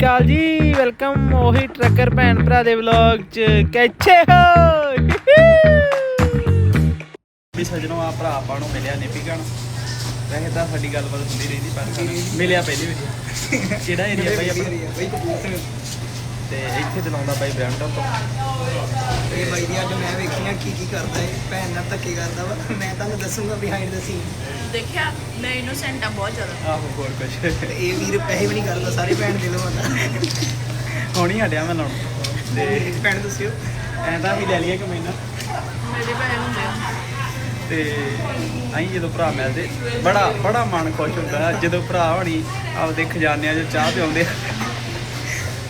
ਕਾਲ ਜੀ, ਵੈਲਕਮ ਉਹੀ ਟਰੱਕਰ ਭੈਣ ਭਰਾ ਦੇ ਵਲੌਗ ਚ। ਕਿੱਥੇ ਹੋ! ਵੀ ਸਜਣੋ ਆ ਭਰਾ ਆਪਾਂ ਨੂੰ ਮਿਲਿਆ ਨੇਪੀਗਣ ਵੈਸੇ ਤਾਂ ਸਾਡੀ ਗੱਲਬਾਤ ਹੁੰਦੀ ਰਹਿੰਦੀ, ਪਰ ਮਿਲਿਆ ਪਹਿਲੀ ਵਾਰੀ। ਕਿਹੜਾ ਏਰੀਆ ਬਾਈ ਆਪਣਾ ਤੇ ਇੱਥੇ ਚਲਾਉਂਦਾ ਬਾਈ ਬ੍ਰੈਂਡਨ ਤੋਂ। ਇਹ ਬਾਈ ਦੀ ਅੱਜ ਮੈਂ ਵੇਖੀਆਂ ਕੀ ਕੀ ਕਰਦਾ ਹੈ ਭੈਣ ਨਾਲ ਧੱਕੇ ਕਰਦਾ ਵਾ। ਮੈਂ ਤੁਹਾਨੂੰ ਦੱਸੂਗਾ ਬਿਹਾਈਂਡ ਦਾ ਸੀਨ ਦੇਖਿਆ? ਮੈਂ ਇਨੋਸੈਂਟ ਆ ਬਹੁਤ ਜ਼ਿਆਦਾ। ਆਹੋ ਹੋਰ ਕੁਛ। ਤੇ ਇਹ ਵੀਰ ਪੈਸੇ ਵੀ ਨਹੀਂ ਕਰਦਾ ਸਾਰੇ ਭੈਣ ਦੇ ਲਵਾਂਦਾ ਹੁਣ ਹੀ ਹਟਿਆ ਮੈਂ ਲਾਉਣ। ਤੇ ਭੈਣ ਦੱਸਿਓ। ਐਂ ਤਾਂ ਵੀ ਲੈ ਲਈਏ ਕਿ ਮੈਨਾਂ ਮੇਰੇ ਪੈਸੇ ਹੁੰਦੇ ਆ। ਤੇ ਅਸੀਂ ਜਦੋਂ ਭਰਾ ਮਿਲਦੇ ਬੜਾ ਬੜਾ ਮਨ ਖੁਸ਼ ਹੁੰਦਾ। ਜਦੋਂ ਭਰਾ ਹੋਣੀ ਆਪਦੇ ਖਜ਼ਾਨਿਆਂ 'ਚ ਚਾਹ ਪਿਆਉਂਦੇ ਤੇ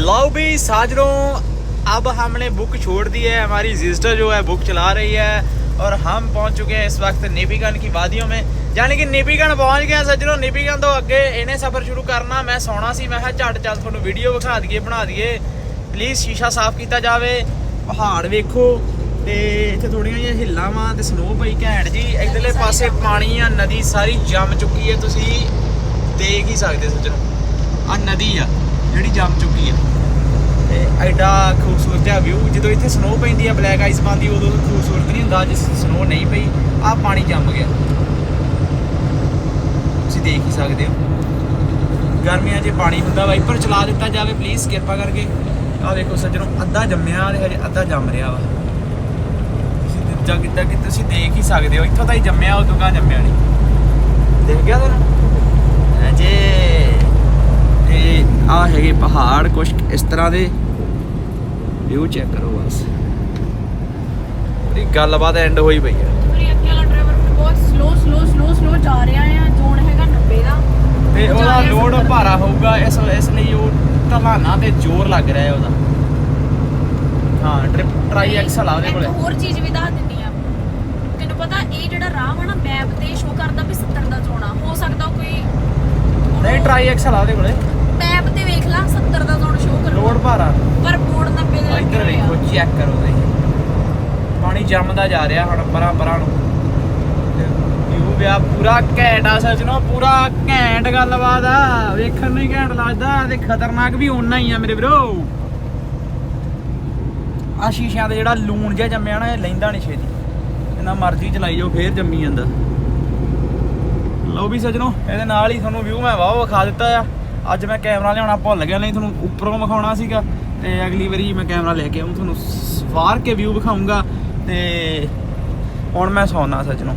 लो भी साजरों अब हमने बुक छोड़ दी है हमारी सिस्टर जो है बुक चला रही है और हम पहुंच चुके हैं इस वक्त नेपीगन की वादियों में यानी कि नेपीगन पहुंच गए हैं सज्जनों नेपीगन ਤੋਂ ਅੱਗੇ ਇਹਨੇ ਸਫ਼ਰ ਸ਼ੁਰੂ ਕਰਨਾ ਮੈਂ ਸੌਣਾ ਸੀ ਮੈਂ ਕਿਹਾ ਝੱਟ ਚੱਲ ਤੁਹਾਨੂੰ ਵੀਡੀਓ ਵਿਖਾ ਦਈਏ ਬਣਾ ਦਈਏ ਪਲੀਜ਼ ਸ਼ੀਸ਼ਾ ਸਾਫ਼ ਕੀਤਾ ਜਾਵੇ ਪਹਾੜ ਵੇਖੋ ਤੇ ਇੱਥੇ ਥੋੜੀਆਂ ਜਿਹੀਆਂ ਹਿੱਲਾਂ ਵਾਂ ਤੇ ਸਨੋ ਪਈ ਘੈਂਟ ਜੀ ਇਧਰਲੇ ਪਾਸੇ ਪਾਣੀ ਆ ਨਦੀ ਸਾਰੀ ਜੰਮ ਚੁੱਕੀ ਹੈ ਤੁਸੀਂ ਦੇਖ ਹੀ ਸਕਦੇ ਸੱਜਣੋ ਆ ਨਦੀ ਆ, ਜਿਹੜੀ ਜੰਮ ਚੁੱਕੀ ਆ। ਤੇ ਐਡਾ ਖੂਬਸੂਰਤ ਜਿਹਾ ਵਿਊ ਜਦੋਂ ਇੱਥੇ ਸਨੋ ਪੈਂਦੀ ਆ ਬਲੈਕ ਆਈਸ ਪਾਉਂਦੀ, ਉਦੋਂ ਖੂਬਸੂਰਤ ਨਹੀਂ ਹੁੰਦਾ, ਜਿਸ ਸਨੋ ਨਹੀਂ ਪਈ ਆ ਪਾਣੀ ਜੰਮ ਗਿਆ। ਤੁਸੀਂ ਦੇਖ ਹੀ ਸਕਦੇ ਹੋ। ਗਰਮੀਆਂ 'ਚ ਪਾਣੀ ਹੁੰਦਾ ਵਾਈਪਰ ਚਲਾ ਦਿੱਤਾ ਜਾਵੇ ਪਲੀਜ਼ ਕਿਰਪਾ ਕਰਕੇ। ਆ ਦੇਖੋ ਸੱਜਣੋ, ਅੱਧਾ ਜੰਮਿਆ ਤੇ ਹਜੇ ਅੱਧਾ ਜੰਮ ਰਿਹਾ ਵਾ। ਤੁਸੀਂ ਦੂਜਾ ਕਿੱਦਾਂ ਕਿ ਤੁਸੀਂ ਦੇਖ ਹੀ ਸਕਦੇ ਹੋ, ਇੱਥੋਂ ਤਾਂ ਹੀ ਜੰਮਿਆ, ਉਦੋਂ ਕਾ ਜੰਮਿਆ ਨਹੀਂ। ਦੇਖ ਗਿਆ ਤੁਹਾਨੂੰ ਜੇ ਇਹ ਆ ਹੈਗੇ ਪਹਾੜ ਕੁਛ ਇਸ ਤਰ੍ਹਾਂ ਦੇ। ਵਿਊ ਚੈੱਕ ਕਰੋ ਬਸ। ਇਹ ਗੱਲਬਾਤ ਐਂਡ ਹੋਈ ਪਈ ਹੈ। ਮੇਰੀ ਅੱਗੇ ਵਾਲਾ ਡਰਾਈਵਰ ਬਹੁਤ ਸਲੋ ਸਲੋ ਸਲੋ ਸਲੋ ਜਾ ਰਿਹਾ ਆ ਜ਼ੋਨ ਹੈਗਾ 90 ਦਾ। ਤੇ ਉਹਦਾ ਲੋਡ। ਭਾਰਾ ਹੋਊਗਾ। ਇਸ ਇਸ ਲਈ ਉਹ ਢਲਾਣਾ ਤੇ ਜ਼ੋਰ ਲੱਗ ਰਿਹਾ ਹੈ ਉਹਦਾ। ਹਾਂ ਟ੍ਰਿਪ ਟਰਾਈ ਐਕਸਲ ਆ ਉਹਦੇ ਇੱਕ ਕੋਲੇ। ਹੋਰ ਚੀਜ਼ ਵੀ ਦੱਸ ਦਿੰਦੀ ਆ ਤੈਨੂੰ ਪਤਾ ਇਹ ਜਿਹੜਾ ਰਾਹ ਵਾ ਨਾ ਮੈਪ ਤੇ ਸ਼ੋ ਕਰਦਾ ਵੀ 70 ਦਾ ਜ਼ੋਨ ਆ। ਹੋ ਸਕਦਾ ਕੋਈ ਨਹੀਂ ਟਰਾਈ ਐਕਸਲ ਆ ਉਹਦੇ ਕੋਲੇ ਮੈਪ ਤੇ ਵੇਖ ਲਾ 70 ਦਾ ਜ਼ੋਨ ਸ਼ੋ ਕਰੂ ਲੋਡ ਭਾਰਾ। ਪਰ ਬੋਰਡ 90 ਦੇ ਲੱਗੇ ਇੱਧਰ ਹੋਏ ਆ। ਵੇਖੋ ਚੈੱਕ ਕਰੋ ਤੁਸੀਂ। ਪਾਣੀ ਜੰਮਦਾ ਜਾ ਰਿਹਾ ਹੁਣ ਪਰਾਂ ਪਰਾਂ ਨੂੰ। ਵਿਊ ਵਿਆ ਪੂਰਾ ਘੈਂਟ ਆ ਸੱਜਣੋ ਪੂਰਾ ਘੈਂਟ ਗੱਲਬਾਤ ਆ। ਵੇਖਣ ਨੂੰ ਹੀ ਘੈਂਟ ਲੱਗਦਾ ਤੇ ਖਤਰਨਾਕ ਵੀ ਓਨਾ ਹੀ ਆ ਮੇਰੇ ਵੀਰੋ। ਆ ਸ਼ੀਸ਼ਿਆਂ ਤੇ ਜਿਹੜਾ ਲੂਣ ਜਿਹਾ ਜੰਮਿਆ ਨਾ ਇਹ ਲੈਂਦਾ ਨਹੀਂ ਛੇਤੀ। ਜਿੰਨਾ ਮਰਜ਼ੀ ਚਲਾਈ ਜਾਓ ਫੇਰ ਜੰਮੀ ਜਾਂਦਾ। ਲਓ ਵੀ ਸੱਜਣੋ ਇਹਦੇ ਨਾਲ ਹੀ ਤੁਹਾਨੂੰ ਵਿਊ ਮੈਂ ਵਾਹ ਵਿਖਾ ਦਿੱਤਾ ਆ। ਅੱਜ ਮੈਂ ਕੈਮਰਾ ਲਿਆਉਣਾ ਭੁੱਲ ਗਿਆ ਨਹੀਂ ਤੁਹਾਨੂੰ ਉੱਪਰੋਂ ਵਿਖਾਉਣਾ ਸੀਗਾ। ਤੇ ਅਗਲੀ ਵਾਰੀ ਮੈਂ ਕੈਮਰਾ ਲੈ ਕੇ ਆਉਂ ਤੁਹਾਨੂੰ ਸਵਾਰ ਕੇ ਵਿਊ ਵਿਖਾਉਂਗਾ ਤੇ ਹੁਣ ਮੈਂ ਸੌਣਾ ਸੱਜਣੋ।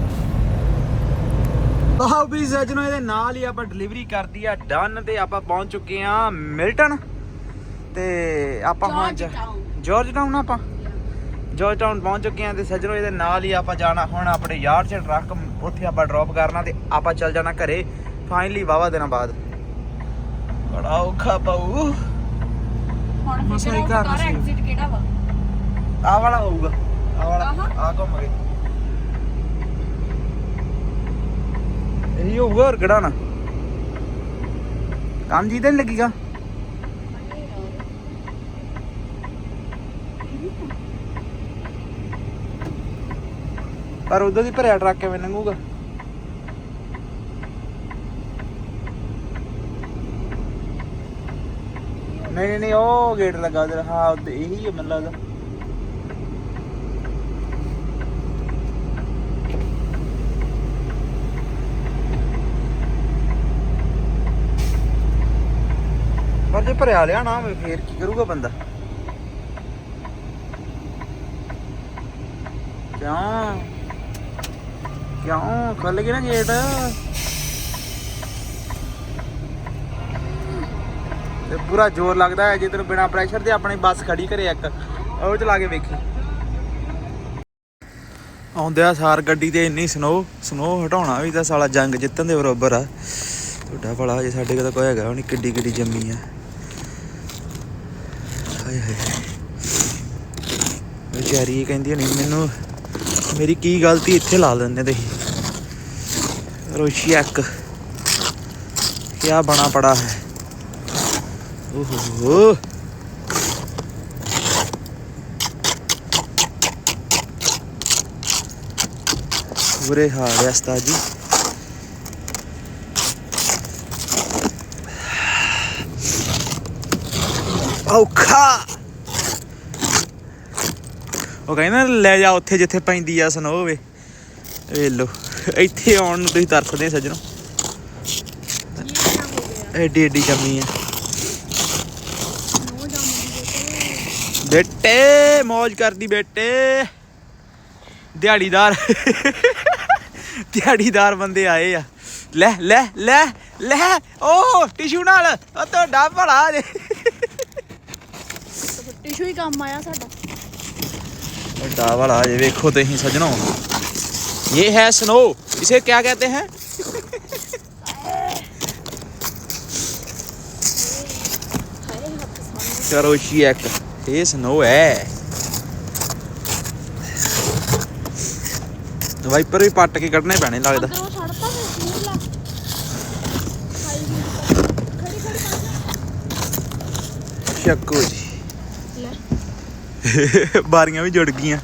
ਲਓ ਵੀ ਸੱਜਣੋ ਇਹਦੇ ਨਾਲ ਹੀ ਆਪਾਂ ਡਿਲੀਵਰੀ ਕਰਦੀ ਆ ਡਨ ਤੇ ਆਪਾਂ ਪਹੁੰਚ ਚੁੱਕੇ ਆ ਮਿਲਟਨ। ਤੇ ਆਪਾਂ ਹੁਣ। ਜਾਰਜ ਟਾਊਨ ਆਪਾਂ? ਜਾਰਜ ਟਾਊਨ ਪਹੁੰਚ ਚੁੱਕੇ ਆ ਤੇ ਸੱਜਣੋ ਇਹਦੇ ਨਾਲ ਹੀ ਆਪਾਂ ਜਾਣਾ ਹੁਣ ਆਪਣੇ ਯਾਰਡ 'ਚ ਟਰੱਕ ਉੱਥੇ ਆਪਾਂ ਡ੍ਰੌਪ ਕਰਨਾ ਤੇ ਆਪਾਂ ਚੱਲ ਜਾਣਾ ਘਰੇ। ਫਾਈਨਲੀ ਵਾਵਾ ਦਿਨਾਂ ਬਾਅਦ। ਬੜਾ ਔਖਾ ਪਾਉ ਹੁਣ ਮਸਾਂ ਹੀ ਘਰ। ਐਗਜ਼ਿਟ ਕਿਹੜਾ ਵਾ? ਆ ਵਾਲਾ ਹੋਊਗਾ। ਆ ਵਾਲਾ। ਆ ਘੁੰਮ ਗਏ ਇਹੀ ਹੋਊਗਾ ਹੋਰ ਕਿਹੜਾ ਨਾ ਕੰਮ ਜੀ ਤਾਂ ਨਹੀਂ ਲੱਗੇਗਾ? ਪਰ ਉਦੋਂ ਦੀ ਭਰਿਆ ਟਰੱਕ ਕਿਵੇਂ ਲੰਘੂਗਾ। ਨਹੀਂ ਨਹੀਂ, ਉਹ ਗੇਟ ਲੱਗਾ ਉਧਰ। ਹਾਂ, ਉਧਰ ਇਹੀ ਹੈ ਮੈਨੂੰ ਲੱਗਦਾ। ਪਰ ਜੇ ਭਰਿਆ ਲਿਆ ਨਾ, ਫੇਰ ਕੀ ਕਰੂਗਾ ਬੰਦਾ? ਕਿਉਂ? ਕਿਉਂ? ਖੁੱਲ ਗਿਆ ਨਾ ਗੇਟ ਤੇ ਪੂਰਾ ਜ਼ੋਰ ਲੱਗਦਾ ਹੈ, ਜੇ ਤੈਨੂੰ ਬਿਨਾ ਪ੍ਰੈਸ਼ਰ ਤੇ ਆਪਣੀ ਬੱਸ ਖੜੀ ਕਰੇ ਇੱਕ, ਉਹ ਚਲਾ ਕੇ ਵੇਖੀ। ਆਉਂਦਿਆ ਸਾਰ ਗੱਡੀ ਤੇ ਇੰਨੀ ਸਨੋ ਸਨੋ ਹਟਾਉਣਾ ਵੀ ਤਾਂ ਸਾਲਾ ਜੰਗ ਜਿੱਤਣ ਦੇ ਬਰਾਬਰ ਆ। ਤੁਹਾਡਾ ਭਲਾ ਜੇ ਸਾਡੇ ਕੋਲ ਕੋਈ ਹੈਗਾ ਹੁਣ ਕਿੱਡੀ ਕਿੱਡੀ ਜੰਮੀ ਆ। ਹਾਏ ਹਾਏ ਵਿਚਾਰੀ ਕਹਿੰਦੀ ਨਹੀਂ ਮੈਨੂੰ, ਮੇਰੀ ਕੀ ਗਲਤੀ ਇੱਥੇ ਲਾ ਦਿੰਦੇ ਤੁਸੀਂ? ਰੋਸ਼ੀ ਇੱਕ, ਕਿਆ ਬਣਾ ਪੜਾ ਹੈ? ओहो बुरे हाल है उस्ताद जी ਔਖਾ ਉਹ ਕਹਿੰਦਾ ਲੈ ਜਾ ਉੱਥੇ ਜਿੱਥੇ ਪੈਂਦੀ ਆ ਸਨੋ ਹੋਵੇ ਵੇਖ ਲੋ ਇੱਥੇ ਆਉਣ ਨੂੰ ਤੁਸੀਂ ਤਰਸਦੇ ਸੱਜਣੋ ਐਡੀ ਐਡੀ ਜੰਮੀ ਆ बेटे मौज कर दी बेटे। दिहाड़ीदार। दिहाड़ीदार बंदे आए आ। ले ले ले ले। ओ टिशू ना ले तो डब बड़ा टिशू ही काम ये है स्नो इसे क्या कहते हैं? चलो इसी ਸਨੋ ਹੈ ਵਾਈਪਰ ਵੀ ਪੱਟ ਕੇ ਕੱਢਣੇ ਪੈਣੇ ਲੱਗਦਾ ਅੰਦਰੋਂ ਛੱਡਤਾ ਫਿਰ ਮੂੰਹ ਲਾ ਖਾਈ ਗਈ ਖੜੀ ਖੜੀ ਕਰ ਚੱਕੋ ਜੀ ਲੈ ਬਾਰੀਆਂ ਵੀ ਜੁੜ ਗਈਆਂ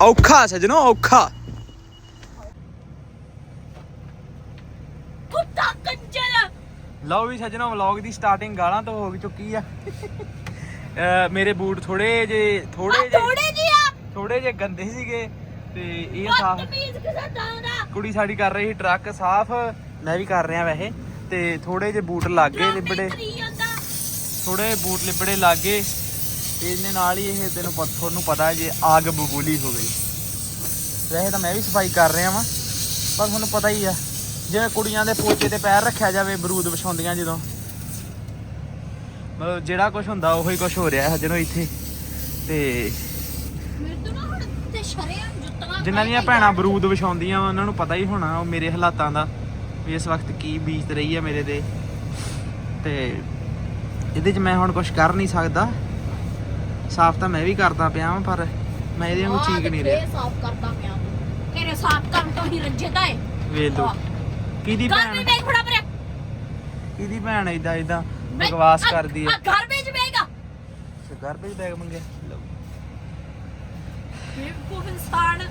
ਔਖਾ ਸਜਣੋ ਔਖਾ ਕੁੱਤਾ ਕੰਜਰ ਲਓ ਵੀ ਸੱਜਣੋ ਵਲੌਗ ਦੀ ਸਟਾਰਟਿੰਗ ਗਾਲਾਂ ਤੋਂ ਹੋ ਚੁੱਕੀ ਆ ਅਹ ਮੇਰੇ ਬੂਟ ਥੋੜੇ ਜੇ ਥੋੜੇ ਜੇ ਥੋੜੇ ਜਿਹਾ ਥੋੜੇ ਜੇ ਗੰਦੇ ਸੀਗੇ ਤੇ ਇਹ ਸਾਫ਼ ਬਦਤਮੀਜ਼ ਕਿਸੇ ਦਾ ਦਾ ਕੁੜੀ ਸਾਡੀ ਕਰ ਰਹੀ ਸੀ ਟਰੱਕ ਸਾਫ਼ ਮੈਂ ਵੀ ਕਰ ਰਿਹਾ ਵੈਸੇ ਤੇ ਥੋੜੇ ਜੇ ਬੂਟ ਲੱਗ ਗਏ ਲਿਬੜੇ। ਥੋੜੇ ਬੂਟ ਲਿਬੜੇ ਲੱਗ ਗਏ ਤੇ ਇਹਨੇ ਨਾਲ ਹੀ ਇਹ ਤੈਨੂੰ ਪਤ- ਤੁਹਾਨੂੰ ਪਤਾ ਜੇ ਆਗ ਬਬੂਲੀ ਹੋ ਗਈ। ਵੈਸੇ ਤਾਂ ਮੈਂ ਵੀ ਸਫ਼ਾਈ ਕਰ ਰਿਹਾ ਵਾਂ ਪਰ ਤੁਹਾਨੂੰ ਪਤਾ ਹੀ ਆ ਜਿਵੇਂ ਕੁੜੀਆਂ ਦੇ ਪੋਚੇ ਤੇ ਪੈਰ ਰੱਖਿਆ ਜਾਵੇ ਬਰੂਦ ਵਿਛਾਉਂਦੀਆਂ ਜਦੋਂ। ਮਤਲਬ ਜਿਹੜਾ ਕੁਝ ਹੁੰਦਾ ਉਹੀ ਕੁਝ ਹੋ ਰਿਹਾ ਹੈ ਜਦੋਂ ਇੱਥੇ। ਤੇ ਨਾ ਜਿਨ੍ਹਾਂ ਦੀਆਂ ਭੈਣਾਂ ਬਰੂਦ ਵਿਛਾਉਂਦੀਆਂ ਵਾ ਉਹਨਾਂ ਨੂੰ ਪਤਾ ਹੀ ਹੋਣਾ ਉਹ ਮੇਰੇ ਹਾਲਾਤਾਂ ਦਾ ਵੀ ਇਸ ਵਕਤ ਕੀ ਬੀਤ ਰਹੀ ਹੈ ਮੇਰੇ ਤੇ। ਤੇ ਇਹਦੇ 'ਚ ਮੈਂ ਹੁਣ ਕੁਝ ਕਰ ਨਹੀਂ ਸਕਦਾ। ਸਾਫ਼ ਤਾਂ ਮੈਂ ਵੀ ਕਰਦਾ ਪਿਆ ਵਾਂ ਪਰ ਮੈਂ ਇਹਦੇ ਵਾਂਗੂ ਠੀਕ ਨਹੀਂ ਰਿਹਾ। ਸਾਫ਼ ਕਰਦਾ ਪਿਆ। ਤੇਰੇ ਸਾਫ਼ ਕਰਨ ਤੋਂ ਹੀ ਰੱਜਦਾ ਏ ਵੇਖ ਲੋ ਕਿਹਦੀ ਭੈਣ? ਕਿਹਦੀ ਭੈਣ ਇਦਾਂ ਇਦਾਂ ਬਕਵਾਸ ਕਰਦੀ ਆ ਹੈ ਘਰ ਵਿੱਚ ਵੇਗਾ ਗਾਰਬੇਜ ਬੈਗ ਮੰਗਿਆ ਲਓ ਬੇਵਕੂਫ ਇਨਸਾਨ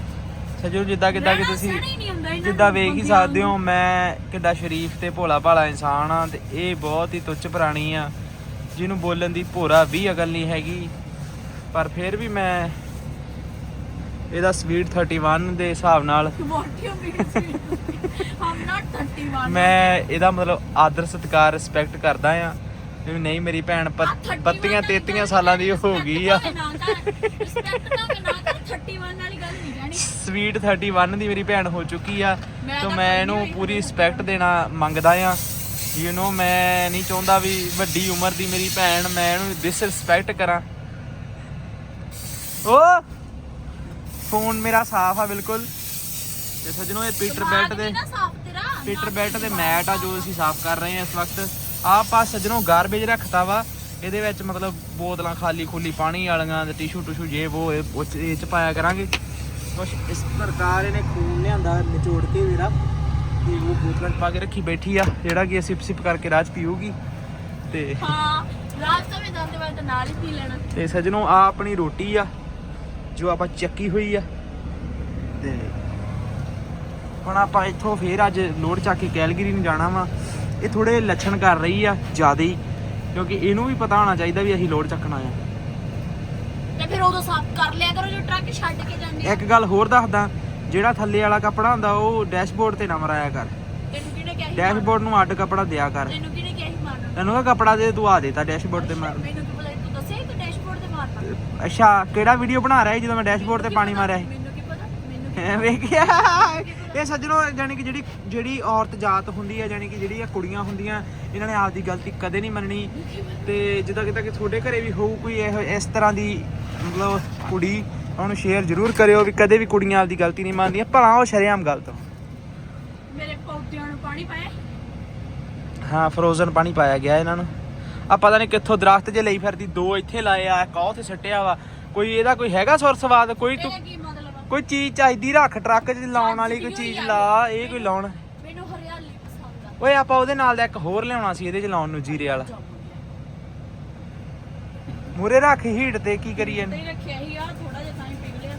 ਸਜੋ ਜਿੱਦਾਂ ਕਿੱਦਾਂ ਕਿ ਰਹਿਣਾ ਤੁਸੀਂ ਸਹਿਣਾ ਹੀ ਨਹੀਂ ਹੁੰਦਾ ਇਹਨਾਂ ਜਿੱਦਾਂ ਵੇਖ ਹੀ ਬੰਦਿਆਂ ਸਕਦੇ ਹੋ ਮੈਂ ਕਿੱਡਾ ਸ਼ਰੀਫ ਤੇ ਭੋਲਾ ਭਾਲਾ ਇਨਸਾਨ ਆ ਤੇ ਇਹ ਬਹੁਤ ਹੀ ਤੁੱਛ ਪ੍ਰਾਣੀ ਆ ਜਿਹਨੂੰ ਬੋਲਣ ਦੀ ਭੋਰਾ ਵੀ ਅਕਲ ਨਹੀਂ ਹੈਗੀ ਪਰ ਫਿਰ ਵੀ ਮੈਂ ਇਹਦਾ ਸਵੀਟ 31 ਦੇ ਹਿਸਾਬ ਨਾਲ। What you mean? I'm not 31. ਮੈਂ ਇਹਦਾ ਮਤਲਬ ਆਦਰ ਸਤਿਕਾਰ ਰਿਸਪੈਕਟ ਕਰਦਾ ਆ ਵੀ ਨਹੀਂ ਮੇਰੀ ਭੈਣ ਆਹ ਪੱਤ- 31 ਬੱਤੀਆਂ ਵਾਲੀ 33 ਗੱਲ ਸਾਲਾਂ ਦੀ ਹੋ ਗਈ ਆ। ਭਾਵੇਂ ਨਾ ਨਾ ਕਰ, 31 ਵਾਲੀ ਗੱਲ ਨਹੀਂ ਕਹਿਣੀ। ਸਵੀਟ 31 ਦੀ ਮੇਰੀ ਭੈਣ ਹੋ ਚੁੱਕੀ ਆ। ਤਾਂ ਮੈਂ ਇਹਨੂੰ ਪੂਰੀ। ਰਿਸਪੈਕਟ ਦੇਣਾ ਮੰਗਦਾ ਆ। ਯੂ نو ਮੈਂ ਨਹੀਂ ਚਾਹੁੰਦਾ ਵੀ ਵੱਡੀ ਉਮਰ ਦੀ ਮੇਰੀ ਭੈਣ ਮੈਂ ਇਹਨੂੰ ਡਿਸਰਿਸਪੈਕਟ ਕਰਾਂ। ਓ! ਫੋਨ ਮੇਰਾ ਸਾਫ਼ ਆ ਬਿਲਕੁਲ। ਤੇ ਸੱਜਣੋ ਇਹ ਪੀਟਰ ਬੈਲਟ ਦੇ ਪੀਟਰ ਬੈਲਟ ਦੇ ਮੈਟ ਆ ਜੋ ਅਸੀਂ ਸਾਫ਼ ਕਰ ਰਹੇ ਹਾਂ ਇਸ ਵਕਤ। ਆਪਾਂ ਸੱਜਣੋ ਗਾਰਬੇਜ ਰੱਖਤਾ ਵਾ ਇਹਦੇ ਵਿੱਚ ਮਤਲਬ ਬੋਤਲਾਂ ਖਾਲੀ ਖੁੱਲੀ ਪਾਣੀ ਵਾਲੀਆਂ ਤੇ ਟਿਸ਼ੂ ਟਿਸ਼ੂ ਜੇ ਉਹ ਇਹ 'ਚ- ਇਹ ਚ ਪਾਇਆ ਕਰਾਂਗੇ। ਕੁਛ ਇਸ ਪ੍ਰਕਾਰ ਇਹਨੇ ਖੂਨ ਲਿਆਂਦਾ ਨਿਚੋੜ ਕੇ ਮੇਰਾ ਤੇ ਉਹ ਬੋਤਲਾਂ ਪਾ ਕੇ ਰੱਖੀ ਬੈਠੀ ਆ ਜਿਹੜਾ ਕਿ ਸਿਪ ਸਿਪ ਕਰਕੇ ਰਾਜ ਪੀਊਗੀ। ਤੇ ਹਾਂ ਰਾਸਤੇ ਵਿੱਚ ਜਾਂਦੇ ਵਾਰ ਤਾਂ ਨਾਲ ਹੀ ਪੀ ਲੈਣਾ। ਤੇ ਸੱਜਣੋ ਆ ਆਪਣੀ ਰੋਟੀ ਆ ਜੋ ਆਪਾਂ ਚੱਕੀ ਹੋਈ ਆ। ਤੇ ਹੁਣ ਆਪਾਂ ਇੱਥੋਂ ਫੇਰ ਅੱਜ ਲੋਡ ਚੱਕ ਕੇ ਕੈਲਗਰੀ ਨੂੰ ਜਾਣਾ ਵਾ। ਇਹ ਥੋੜੇ ਲੱਛਣ ਕਰ ਰਹੀ ਆ ਜ਼ਿਆਦਾ ਹੀ ਕਿਉਂਕਿ ਇਹਨੂੰ ਵੀ ਪਤਾ ਹੋਣਾ ਚਾਹੀਦਾ ਵੀ ਅਸੀਂ ਲੋਡ ਚੱਕਣਾ ਆ। ਤੇ ਫਿਰ ਉਦੋਂ ਸਾਫ਼ ਕਰ ਲਿਆ ਕਰੋ ਜੋ ਟਰੱਕ ਛੱਡ ਕੇ ਜਾਂਦੇ ਆ। ਇੱਕ ਗੱਲ ਹੋਰ ਦੱਸਦਾ ਜਿਹੜਾ ਥੱਲੇ ਵਾਲਾ ਕੱਪੜਾ ਹੁੰਦਾ ਉਹ ਡੈਸ਼ਬੋਰਡ ਤੇ ਨਾ ਮਰਾਇਆ ਕਰ। ਤੈਨੂੰ ਕਿਹਨੇ ਕਿਹਾ ਸੀ ਡੈਸ਼ਬੋਰਡ ਨੂੰ ਅੱਡ ਕੱਪੜਾ ਦਿਆ ਕਰ। ਮਾਰਨਾ? ਤੈਨੂੰ ਕਿਹਨੇ ਕਿਹਾ ਸੀ ਮਾਰਨਾ ਤੈਨੂੰ ਕਾ ਕੱਪੜਾ ਦੇ ਤੂੰ ਆ ਦੇਤਾ ਡੈਸ਼ਬੋਰਡ ਤੇ ਮਾਰ। ਮੈਨੂੰ ਕੀ ਪਤਾ ਤੂੰ ਦੱਸਿਆ ਤੂੰ ਡੈਸ਼ਬੋਰਡ ਤੇ ਮਾਰਨਾ ਅੱਛਾ ਕਿਹੜਾ ਵੀਡੀਓ ਬਣਾ ਰਿਹਾ ਸੀ ਜਦੋਂ ਮੈਂ ਡੈਸ਼ਬੋਰਡ ਤੇ ਪਾਣੀ ਮਾਰਿਆ ਸੀ? ਮੈਨੂੰ ਕੀ ਪਤਾ ਮੈਨੂੰ ਕੀ ਐ ਵੇਖਿਆ ਇਹ ਸੱਜਣੋ ਜਾਨੀ ਕਿ ਜਿਹੜੀ ਜਿਹੜੀ ਔਰਤ ਜਾਤ ਹੁੰਦੀ ਹੈ ਜਾਨੀ ਕਿ ਜਿਹੜੀਆਂ ਕੁੜੀਆਂ ਹੁੰਦੀਆਂ ਇਹਨਾਂ ਨੇ ਆਪਦੀ ਗਲਤੀ ਕਦੇ ਨਹੀਂ ਮੰਨਣੀ ਤੇ ਜਿੱਦਾਂ ਕਿ ਤੁਹਾਡੇ ਘਰੇ ਵੀ ਹੋਊ ਕੋਈ ਇਹੋ ਇਸ ਤਰ੍ਹਾਂ ਦੀ ਮਤਲਬ ਕੁੜੀ ਉਹਨੂੰ ਸ਼ੇਅਰ ਜ਼ਰੂਰ ਕਰਿਓ ਵੀ ਕਦੇ ਵੀ ਕੁੜੀਆਂ ਆਪਦੀ ਗਲਤੀ ਨਹੀਂ ਮੰਨਦੀਆਂ ਭਲਾ ਉਹ ਸ਼ਰੇਆਮ ਗਲਤ ਆ। ਮੇਰੇ ਪੌਦਿਆਂ ਨੂੰ ਪਾਣੀ ਪਾਇਆ ਹਾਂ ਫਰੋਜ਼ਨ ਪਾਣੀ ਪਾਇਆ ਗਿਆ ਇਹਨਾਂ ਨੂੰ ਆ ਪਤਾ ਨਹੀਂ ਕਿੱਥੋਂ ਦਰਖਤ ਜੇ ਲਈ ਫਿਰਦੀ ਦੋ ਇੱਥੇ ਲਾਏ ਆ ਇੱਕ ਉੱਥੇ ਸਿੱਟਿਆ ਵਾ ਕੋਈ ਇਹਦਾ ਕੋਈ ਹੈਗਾ ਸੁਰ ਸਵਾਦ ਕੋਈ ਤੂੰ ਇਹ? ਕੋਈ ਚੀਜ਼ ਚਾਹੀਦੀ ਰੱਖ ਟਰੱਕ 'ਚ ਲਾਉਣ ਵਾਲੀ ਕੋਈ ਚੀਜ਼ ਲਾ ਇਹ ਕੋਈ ਲਾਉਣ। ਮੈਨੂੰ ਹਰਿਆਲੀ ਪਸੰਦ ਆ। ਓਏ ਆਪਾਂ ਉਹਦੇ ਨਾਲ ਦਾ ਇੱਕ ਹੋਰ ਲਿਆਉਣਾ ਸੀ ਇਹਦੇ 'ਚ ਲਾਉਣ ਨੂੰ ਜੀਰੇ ਵਾਲਾ। ਮੂਰੇ ਰੱਖ ਹੀਟ ਤੇ ਕੀ ਕਰੀਏ? ਤੇ ਹੀ ਰੱਖਿਆ ਸੀ ਆ ਥੋੜਾ ਜਿਹਾ ਤਾਂ ਹੀ ਪਿਘ ਲਿਆ।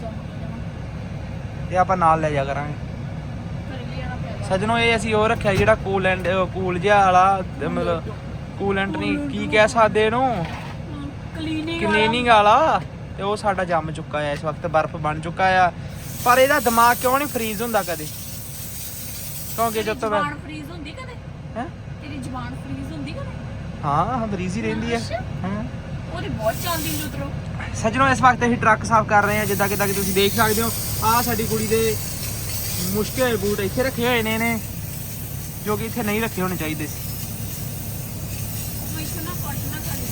ਜੰਮ ਗਿਆ ਇਹ ਆਪਾਂ ਨਾਲ ਲੈ ਜਾ ਕਰਾਂਗੇ। ਸਜਣੋ ਇਹ ਅਸੀਂ ਉਹ ਰੱਖਿਆ ਜਿਹੜਾ ਕੂਲੈਂਟ ਕੂਲ ਜਿਹਾ ਵਾਲਾ ਮਤਲਬ ਕੂਲੈਂਟ ਨਹੀਂ ਕੀ ਕਹਿ ਸਕਦੇ ਇਹਨੂੰ? ਕਲੀਨਿੰਗ ਕਲੀਨਿੰਗ ਵਾਲਾ। ਤੇ ਉਹ ਸਾਡਾ ਜੰਮ ਚੁੱਕਾ ਹੈ ਇਸ ਵਕਤ ਬਰਫ਼ ਬਣ ਚੁੱਕਾ ਆ। ਪਰ ਇਹਦਾ ਦਿਮਾਗ ਕਿਉਂ ਨਹੀਂ ਫਰੀਜ਼ ਹੁੰਦਾ ਕਦੇ? ਕਿਉਂਕਿ ਜਦ ਤੋਂ ਜ਼ਬਾਨ ਫਰੀਜ਼ ਹੁੰਦੀ ਕਦੇ? ਹੈ? ਤੇਰੀ ਜ਼ਬਾਨ ਫਰੀਜ਼ ਹੁੰਦੀ ਕਦੇ? ਹਾਂ ਹਾਂ ਫਰੀਜ਼ ਹੀ ਰਹਿੰਦੀ ਹੈ ਹਾਂ। ਉਹਦੀ ਬਹੁਤ ਚੱਲਦੀ ਲੁਤਰੋ। ਸੱਜਣੋ ਇਸ ਵਕਤ ਅਸੀਂ ਟਰੱਕ ਸਾਫ਼ ਕਰ ਰਹੇ ਹਾਂ ਜਿੱਦਾਂ ਕਿਦਾਂ ਕਿ ਤੁਸੀਂ ਦੇਖ ਸਕਦੇ ਹੋ। ਆਹ ਸਾਡੀ ਕੁੜੀ ਦੇ ਮੁਸ਼ਕੇ ਹੋਏ ਬੂਟ ਇੱਥੇ ਰੱਖੇ ਹੋਏ ਨੇ ਨੇ ਜੋ ਕਿ ਇੱਥੇ ਨਹੀਂ ਰੱਖੇ ਹੋਣੇ ਚਾਹੀਦੇ ਸੀ ਮੈਂ ਇਸ ਨਾਲ ਕੱਟ ਨਾ ਕਰੀ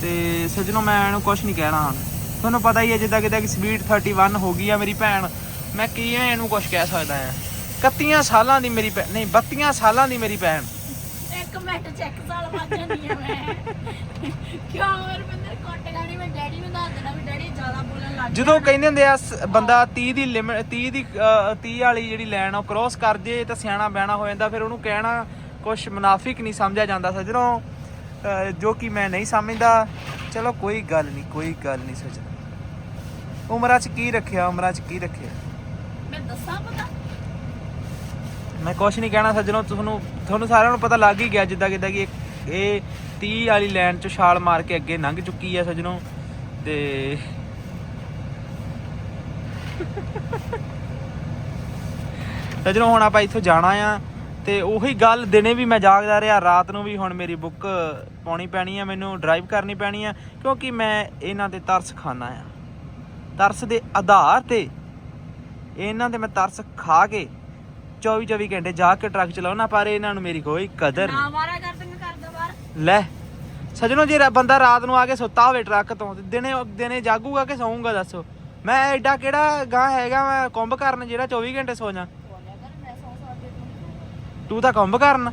ਤੇ ਸੱਜਣੋ ਮੈਂ ਇਹਨੂੰ ਕੁਝ ਨਹੀਂ ਕਹਿਣਾ ਹੁਣ। ਤੁਹਾਨੂੰ ਪਤਾ ਹੀ ਹੈ ਜਿੱਦਾਂ ਕਿਦਾਂ ਕਿ ਸਪੀਡ 31 ਹੋ ਗਈ ਆ ਮੇਰੀ ਭੈਣ ਮੈਂ ਕਿਵੇਂ ਇਹਨੂੰ ਕੁਝ ਕਹਿ ਸਕਦਾ ਆ 31 ਸਾਲਾਂ ਦੀ ਮੇਰੀ ਭੈਣ ਨਹੀਂ 32 ਸਾਲਾਂ ਦੀ ਮੇਰੀ ਭੈਣ। ਇੱਕ ਮਿੰਟ ਚੈੱਕ ਸਾਲ ਵੱਜ ਜਾਂਦੀ ਆ ਮੈਂ। ਕਿਉਂ? ਰਵਿੰਦਰ ਕੱਟ ਗਾਣੀ ਮੈਂ ਡੈਡੀ ਨੂੰ ਦੱਸ ਦੇਣਾ ਵੀ ਡੈਡੀ ਜ਼ਿਆਦਾ ਬੋਲਣ ਲੱਗ ਜਦੋਂ ਕਹਿੰਦੇ ਹੁੰਦੇ ਆ ਸ- ਬੰਦਾ 30 ਦੀ ਲਿਮਿਟ 30 ਦੀ ਅਹ, 30 ਵਾਲੀ ਜਿਹੜੀ ਲਾਈਨ ਉਹ ਕ੍ਰੋਸ ਕਰ ਜੇ ਤਾਂ ਸਿਆਣਾ ਬਿਆਣਾ ਹੋ ਜਾਂਦਾ ਫਿਰ ਉਹਨੂੰ ਕਹਿਣਾ ਕੁਝ ਮੁਨਾਫਿਕ ਨਹੀਂ ਸਮਝਿਆ ਜਾਂਦਾ ਸੱਜਣੋ। ਜੋ ਕਿ ਮੈਂ ਨਹੀਂ ਸਮਝਦਾ। ਚਲੋ ਕੋਈ ਗੱਲ ਨਹੀਂ ਕੋਈ ਗੱਲ ਨਹੀਂ ਸੱਜਣੋ। ਉਮਰਾਂ 'ਚ ਕੀ ਰੱਖਿਆ ਉਮਰਾਂ 'ਚ ਕੀ ਰੱਖਿਆ? ਮੈਂ ਦੱਸਾਂ ਪਤਾ? ਮੈਂ ਕੁਝ ਨਹੀਂ ਕਹਿਣਾ ਸੱਜਣੋ ਤੁਹਾਨੂੰ ਤੁਹਾਨੂੰ ਸਾਰਿਆਂ ਨੂੰ ਪਤਾ ਲੱਗ ਹੀ ਗਿਆ ਜਿੱਦਾਂ ਕਿਦਾਂ ਕਿ ਇਹ- ਇਹ 30 ਵਾਲੀ ਲਾਈਨ 'ਚ ਛਾਲ ਮਾਰ ਕੇ ਅੱਗੇ ਲੰਘ ਚੁੱਕੀ ਹੈ ਸੱਜਣੋ ਤੇ ਸੱਜਣੋ ਹੁਣ ਆਪਾਂ ਇੱਥੋਂ ਜਾਣਾ ਆ। ਤੇ ਉਹੀ ਗੱਲ ਦਿਨੇ ਵੀ ਮੈਂ ਜਾਗਦਾ ਰਿਹਾ ਰਾਤ ਨੂੰ ਵੀ ਹੁਣ ਮੇਰੀ ਬੁੱਕ ਪਾਉਣੀ ਪੈਣੀ ਆ ਮੈਨੂੰ ਡਰਾਈਵ ਕਰਨੀ ਪੈਣੀ ਆ ਕਿਉਂਕਿ ਮੈਂ ਇਹਨਾਂ ਤੇ ਤਰਸ ਖਾਣਾ ਆ। ਤਰਸ ਦੇ ਆਧਾਰ ਤੇ ਇਹਨਾਂ ਤੇ ਮੈਂ ਤਰਸ ਖਾ ਕੇ 24 24 ਘੰਟੇ ਜਾ ਕੇ ਟਰੱਕ ਚਲਾਉਣਾ ਪਰ ਇਹਨਾਂ ਨੂੰ ਮੇਰੀ ਕੋਈ ਕਦਰ ਨਾ ਮਾਰਾ ਕਰ ਤੈਨੂੰ ਕਰਦਾ ਬਾਹਰ। ਲੈ ਸਜਣੋ ਜੇ ਬੰਦਾ ਰਾਤ ਨੂੰ ਆ ਕੇ ਸੁੱਤਾ ਹੋਵੇ ਟਰੱਕ ਤੋਂ ਤੇ ਦਿਨੇ ਦਿਨੇ ਜਾਗੂਗਾ ਕਿ ਸੌਂਗਾ ਦੱਸੋ। ਮੈਂ ਐਡਾ ਕਿਹੜਾ ਗਾਂ ਹੈਗਾ ਮੈਂ ਕੁੰਭ ਕਰਨ ਜਿਹੜਾ 24 ਘੰਟੇ ਸੋ ਜਾ ਬੋਲਿਆ ਕਰ ਮੈਂ ਸੌ ਸੌ ਦੇ ਦੂੰ ਤੂੰ ਤਾਂ ਕੁੰਭ ਕਰਨ।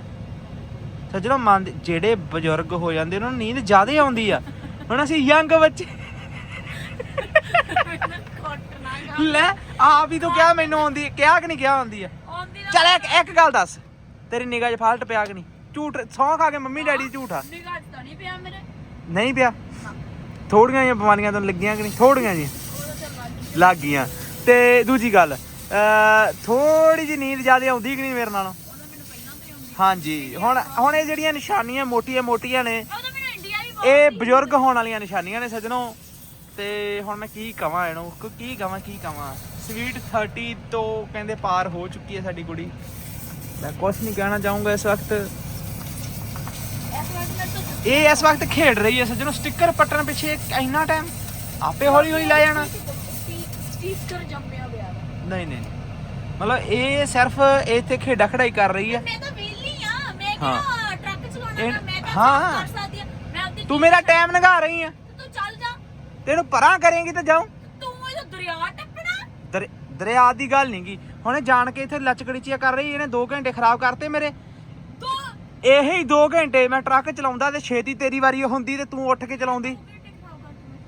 ਸਜਣੋ ਮੰਨ ਜਿਹੜੇ ਬਜ਼ੁਰਗ ਹੋ ਜਾਂਦੇ ਉਹਨਾਂ ਨੂੰ ਨੀਂਦ ਜ਼ਿਆਦਾ ਆਉਂਦੀ ਆ। ਹੁਣ ਅਸੀਂ ਯੰਗ ਬੱਚੇ ਗਾ ਲੈ ਆਪ ਹੀ ਤੂੰ ਕਿਹਾ ਮੈਨੂੰ ਆਉਂਦੀ ਕਿਹਾ ਕਿ ਨਹੀਂ ਕਿਹਾ ਆਉਂਦੀ ਆ? ਆਉਂਦੀ ਨਾ ਚੱਲ ਇੱਕ ਇੱਕ ਗੱਲ ਦੱਸ। ਤੇਰੀ ਨਿਗਾਹ 'ਚ ਫਾਲਟ ਪਿਆ ਕਿ ਨਹੀਂ? ਝੂਠ ਸੌਂ ਖਾ ਕੇ ਮੰਮੀ ਡੈਡੀ ਝੂਠ ਆ। ਨਿਗਾਹ 'ਚ ਤਾਂ ਨਹੀਂ ਪਿਆ ਮੇਰੇ। ਨਹੀਂ ਪਿਆ? ਥੋੜੀਆਂ ਜਿਹੀਆਂ ਬਿਮਾਰੀਆਂ ਤੁਹਾਨੂੰ ਲੱਗੀਆਂ ਕਿ ਨਹੀਂ? ਥੋੜੀਆਂ ਜਿਹੀਆਂ। ਉਹਦਾ ਤੇ ਲੱਗ ਲੱਗ ਗਈਆਂ। ਤੇ ਦੂਜੀ ਗੱਲ ਥੋੜੀ ਜਿਹੀ ਨੀਂਦ ਜ਼ਿਆਦਾ ਆਉਂਦੀ ਕਿ ਨਹੀਂ ਮੇਰੇ ਨਾਲੋਂ ਉਹਦਾ ਮੈਨੂੰ ਪਹਿਲਾਂ ਤੋਂ ਹੀ ਆਉਂਦੀ ਹਾਂਜੀ। ਹੁਣ ਹੁਣ ਇਹ ਜਿਹੜੀਆਂ ਨਿਸ਼ਾਨੀਆਂ ਮੋਟੀਆਂ ਮੋਟੀਆਂ ਨੇ ਇਹ ਬਜ਼ੁਰਗ ਹੋਣ ਵਾਲੀਆਂ ਨਿਸ਼ਾਨੀਆਂ ਨੇ ਸੱਜਣੋ। ਤੇ ਹੁਣ ਮੈਂ ਕੀ ਕਵਾਂ ਇਹਨੂੰ? ਕ- ਕਵਾਂ ਕੀ ਕਵਾਂ? ਸਵੀਟ 30 ਤੋਂ ਕਹਿੰਦੇ ਪਾਰ ਹੋ ਚੁੱਕੀ ਹੈ ਸਾਡੀ ਕੁੜੀ। ਮੈਂ ਕੁਝ ਨਹੀਂ ਕਹਿਣਾ ਚਾਹੂੰਗਾ ਇਸ ਵਕਤ। ਇਹ ਇਸ ਵਕਤ ਖੇਡ ਰਹੀ ਹੈ ਸੱਜਣੋ। ਸਟicker ਪੱਟਣ ਪਿੱਛੇ ਇੰਨਾ ਟਾਈਮ ਆਪੇ ਹੌਲੀ ਹੌਲੀ ਲੈ ਜਾਣਾ। ਸਟੀਕਰ ਜੰਮਿਆ ਪਿਆ। ਨਹੀਂ ਨਹੀਂ। ਮਤਲਬ ਇਹ ਸਿਰਫ ਇੱਥੇ ਖੇਡਾ ਖੜਾਈ ਕਰ ਰਹੀ ਹੈ। ਹਾਂ। ਕਿਹੜਾ ਟਰੱਕ ਚਲਾਉਣਾ ਇਹ- ਨਾ ਮੈਂ ਤਾਂ ਹਾਂ, ਕੰਮ ਹਾਂ। ਕਰ ਸਕਦੀ ਆ। ਮੈਂ ਤੂੰ ਮੇਰਾ ਟਾਈਮ ਲੰਘਾ ਰਹੀ ਆ। ਤੂੰ ਚੱਲ ਜਾ। ਤੈਨੂੰ ਪਰਾਂ ਕਰੇਂਗੀ ਤਾਂ ਜਾਉਂ ਤੂੰ ਇਹ ਦਰਿਆ ਟੱਪਣਾ। ਦਰ- ਦਰਿਆ ਦੀ ਗੱਲ ਨਹੀਂਗੀ ਹੁਣ ਇਹ ਜਾਣ ਕੇ ਇੱਥੇ ਲਚਕੜੀਚੀਆਂ ਕਰ ਰਹੀ ਇਹਨੇ 2 ਘੰਟੇ ਖਰਾਬ ਕਰਤੇ ਮੇਰੇ। ਤੂੰ ਇਹੀ 2 ਘੰਟੇ ਮੈਂ ਟਰੱਕ ਚਲਾਉਂਦਾ ਤੇ ਛੇਤੀ ਤੇਰੀ ਵਾਰੀ ਹੁੰਦੀ ਤੇ ਤੂੰ ਉੱਠ ਕੇ ਚਲਾਉਂਦੀ।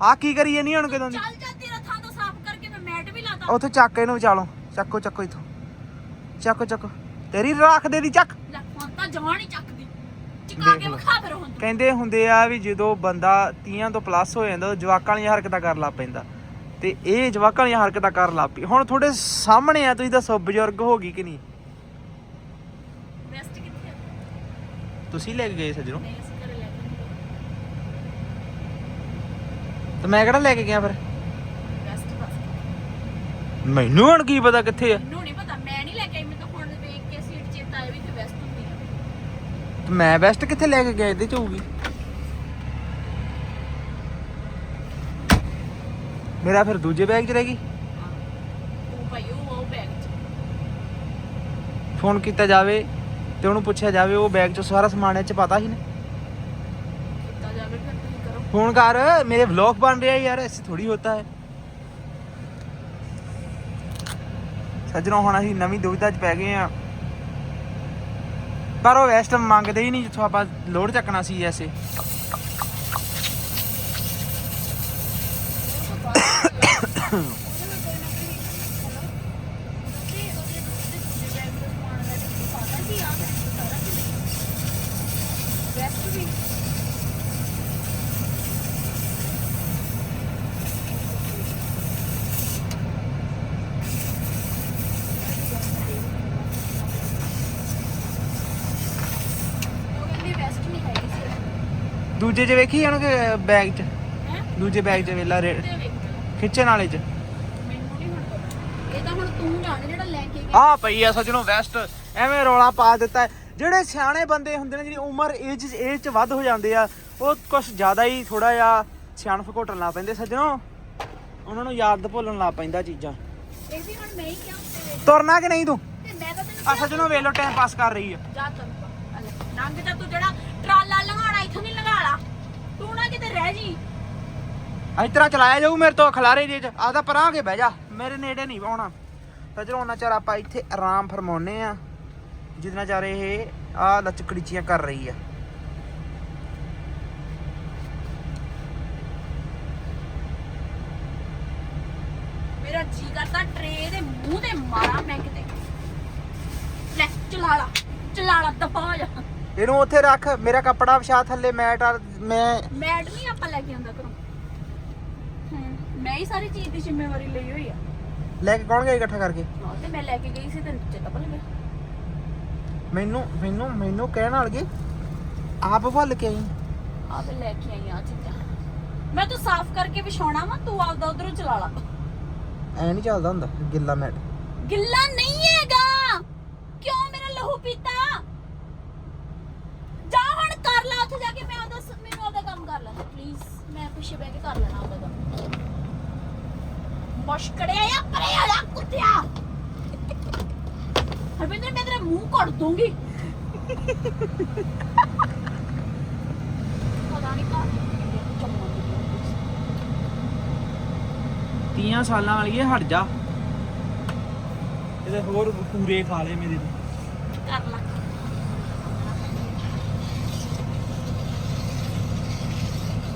ਆ ਕੀ ਕਰੀ ਜਾਨੀ ਹੁਣ ਕਦੋਂ ਦੀ? ਚੱਲ ਜਾ ਤੇਰਾ ਥਾਂ ਤਾਂ ਸਾਫ਼ ਕਰਕੇ ਮੈਂ ਮੈਟ ਵੀ ਲਾਤਾ। ਉੱਥੇ ਚੱਕ ਇਹਨੂੰ ਵਿਚਾਲੋ। ਚੱਕੋ ਚੱਕੋ ਇਥੋਂ। ਚੱਕੋ ਚੱਕੋ। ਤੇਰੀ ਰੱਖ ਦੇ ਦੀ ਚੱਕ। ਲੈ ਹੁਣ ਤਾਂ ਜਵਾਨ ਹੀ ਚੱਕਦੀ। ਚਕਾ ਦੇਖ ਕੇ ਲਓ। ਵਿਖਾ ਫਿਰ ਹੁਣ ਤੂੰ। ਕਹਿੰਦੇ ਹੁੰਦੇ ਆ ਵੀ ਜਦੋਂ ਬੰਦਾ 30 ਤੋਂ ਪਲੱਸ ਹੋ ਜਾਂਦਾ ਉਹ ਜਵਾਕਾਂ ਵਾਲੀਆਂ ਹਰਕਤਾਂ ਕਰਨ ਲੱਗ ਪੈਂਦਾ। ਤੇ ਇਹ ਜਵਾਕਾਂ ਵਾਲੀਆਂ ਹਰਕਤਾਂ ਕਰਨ ਲੱਗ ਪਈ। ਹੁਣ ਤੁਹਾਡੇ ਸਾਹਮਣੇ ਆ ਤੁਸੀਂ ਦੱਸੋ ਬਜ਼ੁਰਗ ਹੋ ਗਈ ਕਿ ਨਹੀਂ? ਵੈਸਟ ਕਿੱਥੇ ਆ? ਤੁਸੀਂ ਲੈ ਕੇ ਗਏ ਸੱਜਣੋ। ਨਹੀਂ ਅਸੀਂ ਘਰੇ ਲੈ ਕੇ ਨਹੀਂ ਤੇ ਮੈਂ ਕਿਹੜਾ ਲੈ ਕੇ ਗਿਆ ਫਿਰ? ਬਸ। ਮੈਨੂੰ ਹੁਣ ਕੀ ਪਤਾ ਕਿੱਥੇ ਆ? ਮੈਨੂੰ ਨਹੀਂ ਪਤਾ ਮੈਂ ਨਹੀਂ ਲੈ ਕੇ ਆਈ ਮੈਨੂੰ ਤਾਂ ਹੁਣ ਵੇਖ ਕੇ ਸੀਟ ਚੇਤਾ ਆਇਆ ਵੀ ਤੇ ਵੈਸਟ ਹੁੰਦੀ ਆ ਤੇ ਮੈਂ ਬੈਸਟ ਕਿੱਥੇ ਲੈ ਕੇ ਗਿਆ ਇਹਦੇ ਚ ਹੋਊਗੀ? ਮੇਰਾ ਫਿਰ ਦੂਜੇ ਬੈਗ 'ਚ ਰਹਿ ਗਈ। ਉਹ ਭਾਈ ਉਹ ਉਹ ਬੈਗ ਚ। ਫੋਨ ਕੀਤਾ ਜਾਵੇ ਤੇ ਉਹਨੂੰ ਪੁੱਛਿਆ ਜਾਵੇ ਉਹ ਬੈਗ 'ਚ ਸਾਰਾ ਸਮਾਨ ਇਹ 'ਚ ਪਤਾ ਸੀ ਨਾ? ਕੀਤਾ ਜਾਵੇ ਫਿਰ ਤੁਸੀਂ ਕਰੋ। ਫੋਨ ਕਰ ਮੇਰੇ ਵਲੌਗ ਬਣ ਰਿਹਾ ਯਾਰ ਐਸੇ ਥੋੜੀ ਹੋਤਾ ਹੈ। ਸੱਜਣੋ ਹੁਣ ਅਸੀਂ ਨਵੀਂ ਦੁਵਿਧਾ 'ਚ ਪੈ ਗਏ ਆ ਪਰ ਉਹ ਵੈਸਟ ਮੰਗਦੇ ਹੀ ਨਹੀਂ ਜਿੱਥੋਂ ਆਪਾਂ ਲੋਡ ਚੱਕਣਾ ਸੀ ਐਸੇ। ਦੂਜੇ 'ਚ ਵੇਖੀ ਉਹਨੂੰ ਕਿ ਬੈਗ 'ਚ? ਦੂਜੇ ਬੈਗ 'ਚ ਵੇਲਾ ਰੇ- ਖਿੱਚਣ ਵਾਲੇ 'ਚ। ਮੈਨੂੰ ਨਹੀਂ ਹੁਣ ਪਤਾ। ਇਹ ਤਾਂ ਹੁਣ ਤੂੰ ਜਾਣ ਜਿਹੜਾ ਲੈ ਕੇ ਗਿਆ ਆ ਪਈ ਆ ਸੱਜਣੋ ਵੈਸਟ। ਐਵੇਂ ਰੌਲਾ ਪਾ ਦਿੱਤਾ। ਜਿਹੜੇ ਸਿਆਣੇ ਬੰਦੇ ਹੁੰਦੇ ਨੇ ਜਿਹੜੀ ਉਮਰ ਏਜ ਏਜ ਚ ਵੱਧ ਹੋ ਜਾਂਦੇ ਆ ਉਹ ਕੁਝ ਜ਼ਿਆਦਾ ਹੀ ਥੋੜਾ ਜਿਹਾ ਸਿਆਣਪ ਘੋਟਣ ਲੱਗ ਪੈਂਦੇ ਸੱਜਣੋ। ਉਹਨਾਂ ਨੂੰ ਯਾਦ ਭੁੱਲਣ ਲੱਗ ਪੈਂਦਾ ਚੀਜ਼ਾਂ। ਇਹ ਵੀ ਹੁਣ ਮੈਂ ਹੀ ਕਿਉਂ ਤੇਰੇ ਤੁਰਨਾ ਕਿ ਨਹੀਂ ਤੂੰ? ਤੇ ਮੈਂ ਤਾਂ ਤੈਨੂੰ ਆ ਸੱਜਣੋ ਵੇਖ ਲੋ ਟਾਈਮ ਪਾਸ ਕਰ ਰਹੀ ਆ। ਜਾ ਤੂੰ ਜਿਹੜਾ ਲੰਘਾਲਾ ਤੂੰ ਨਾ ਕਿਤੇ ਰਹਿ ਜੀ। ਇਸ ਤਰ੍ਹਾਂ ਚਲਾਇਆ ਜਾਊ ਮੇਰੇ ਤੋਂ ਖਲਾਰੇ ਜੇ ਚ ਆਦਾ ਪਰਾਂ ਕੇ ਬਹਿ ਜਾ। ਮੇਰੇ ਨੇੜੇ ਨਹੀਂ ਆਉਣਾ। ਸੱਜਣੋ ਉਹਨਾਂ ਚਿਰ ਆਪਾਂ ਇੱਥੇ ਆਰਾਮ ਫਰਮਾਉਨੇ ਆ ਜਿੰਨਾ ਚਿਰ ਇਹ ਆ ਲਚਕੜੀਚੀਆਂ ਕਰ ਰਹੀ ਆ। ਮੇਰਾ ਜੀ ਕਰਦਾ ਟਰੇ ਦੇ ਮੂੰਹ ਤੇ ਮਾਰਾਂ ਮੈਂ ਕਿਤੇ। ਲੈ ਚਲਾ ਲਾ। ਚਲਾ ਲਾ ਦਫਾ ਜਾ। ਇਹਨੂੰ ਉੱਥੇ ਰੱਖ ਮੇਰਾ ਕੱਪੜਾ ਵਿਛਾ ਥੱਲੇ ਮੈਟ ਆ ਮੈਂ ਮੈਡ ਨਹੀਂ ਆਪਾਂ ਲੈ ਕੇ ਆਂਦਾ ਕਰੋ ਮੈਂ ਹੀ ਸਾਰੀ ਚੀਜ਼ ਦੀ ਜ਼ਿੰਮੇਵਾਰੀ ਲਈ ਹੋਈ ਆ। ਲੈ ਕੇ ਕੌਣ ਗਿਆ ਇਕੱਠਾ ਕਰਕੇ? ਹਾਂ, ਤੇ ਮੈਂ ਲੈ ਕੇ ਗਈ ਸੀ ਤੇ ਚੇਤਾ ਭੁੱਲ ਗਿਆ। ਮੈਨੂੰ ਮੈਨੂੰ ਮੈਨੂੰ ਕਹਿਣ ਵਾਲਗੇ ਆਪ ਭੁੱਲ ਕੇ ਆਈ। ਆ ਲੈ ਕੇ ਆਈ ਆ ਚੀਜ਼ਾਂ। ਮੈਂ ਤੂੰ ਸਾਫ਼ ਕਰਕੇ ਵਿਛਾਉਣਾ ਵਾ ਤੂੰ ਆਪਦਾ ਉਧਰੋਂ ਚਲਾ ਲਾ। ਐ ਨਹੀਂ ਚੱਲਦਾ ਹੁੰਦਾ ਗਿੱਲਾ ਮੈਟ। ਗਿੱਲਾ ਨਹੀਂ ਹੈਗਾ। ਕਿਉਂ ਮੇਰਾ ਲਹੂ ਪੀਤਾ ਜਾ ਹੁਣ ਕਰ ਲਾ ਉੱਥੇ ਜਾ ਕੇ ਮੈਂ ਉਹਦਾ ਮੈਨੂੰ ਉਹਦਾ ਕੰਮ ਕਰ ਲੈਣਾ ਪਲੀਜ਼ ਮੈਂ ਪਿੱਛੇ ਬਹਿ ਕੇ ਕਰ ਲੈਣਾ ਉਹਦਾ ਕੰਮ ਮੁਸ਼ਕੜਿਆ ਆ ਪਰੇ ਆ ਜਾ ਕੁੱਤਿਆ ਹਰਵਿੰਦਰ ਮੈਂ ਤੇਰਾ ਮੂੰਹ ਕੱਢ ਦੂੰਗੀ ਪਤਾ ਨਹੀਂ ਕਾ ਤੀਆਂ ਸਾਲਾਂ ਵਾਲੀ ਇਹ ਹਟ ਜਾ ਇਹਦੇ ਹੋਰ ਪੂਰੇ ਖਾ ਲਏ ਮੇਰੇ ਤੋਂ ਕਰ ਲਾ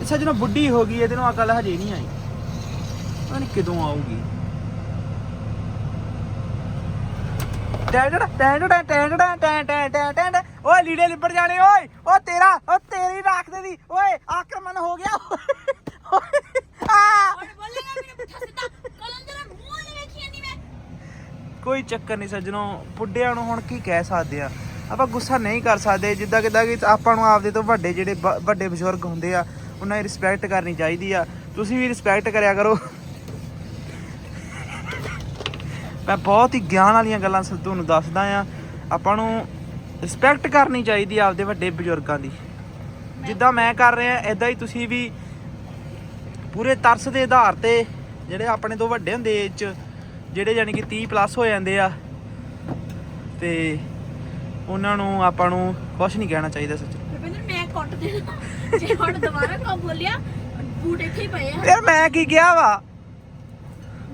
ਇਹ ਸੱਜਣਾ ਬੁੱਢੀ ਹੋ ਗਈ ਇਹਦੇ ਨੂੰ ਅਕਲ ਹਜੇ ਨਹੀਂ ਆਈ। ਪਤਾ ਨਹੀਂ ਕਦੋਂ ਆਊਗੀ। ਟੈਂਟੜ ਟੈਂਟੜ ਟੈਂਟੜ ਟੈਂ ਟੈਂ ਟੈਂ ਟੈਂ। ਓਏ ਲੀੜੇ ਲਿਪੜ ਜਾਣੇ ਓਏ। ਓ ਤੇਰਾ ਓ ਤੇਰੀ ਰੱਖ ਦੇ ਦੀ। ਓਏ ਆਕਰਮਣ ਹੋ ਗਿਆ। ਕੋਈ ਚੱਕਰ ਨਹੀਂ ਸੱਜਣੋ ਬੁੱਢਿਆਂ ਨੂੰ ਹੁਣ ਕੀ ਕਹਿ ਸਕਦੇ ਆ। ਆਪਾਂ ਗੁੱਸਾ ਨਹੀਂ ਕਰ ਸਕਦੇ। ਜਿੱਦਾਂ ਕਿਦਾਂ ਕਿ ਆਪਾਂ ਨੂੰ ਆਪਦੇ ਤੋਂ ਵੱਡੇ ਜਿਹੜੇ ਵੱਡੇ ਬਜ਼ੁਰਗ ਹੁੰਦੇ ਆ ਉਹਨਾਂ ਦੀ ਰਿਸਪੈਕਟ ਕਰਨੀ ਚਾਹੀਦੀ ਆ। ਤੁਸੀਂ ਵੀ ਰਿਸਪੈਕਟ ਕਰਿਆ ਕਰੋ। ਮੈਂ ਬਹੁਤ ਹੀ ਗਿਆਨ ਵਾਲੀਆਂ ਗੱਲਾਂ ਸ- ਤੁਹਾਨੂੰ ਦੱਸਦਾ ਆ। ਆਪਾਂ ਨੂੰ ਰਿਸਪੈਕਟ ਕਰਨੀ ਚਾਹੀਦੀ ਆ ਆਪਦੇ ਵੱਡੇ ਬਜ਼ੁਰਗਾਂ ਦੀ। ਜਿੱਦਾਂ ਮੈਂ ਕਰ ਰਿਹਾ ਇਦਾਂ ਹੀ ਤੁਸੀਂ ਵੀ ਪੂਰੇ ਤਰਸ ਦੇ ਆਧਾਰ ਤੇ ਜਿਹੜੇ ਆਪਣੇ ਤੋਂ ਵੱਡੇ ਹੁੰਦੇ ਏਜ ਚ, ਜਿਹੜੇ ਯਾਨੀ ਕਿ 30 ਪਲੱਸ ਹੋ ਜਾਂਦੇ ਆ, ਤੇ ਉਹਨਾਂ ਨੂੰ ਆਪਾਂ ਨੂੰ ਕੁਝ ਨਹੀਂ ਕਹਿਣਾ ਚਾਹੀਦਾ ਸੱਚ। ਕੱਟ ਦੇਣਾ। ਜੇ ਹੁਣ ਦੁਬਾਰਾ ਕੋ ਬੋਲਿਆ ਬੂਟ ਇੱਥੇ ਹੀ ਪਏ ਆ। ਯਾਰ ਮੈਂ ਕੀ ਕਿਹਾ ਵਾ?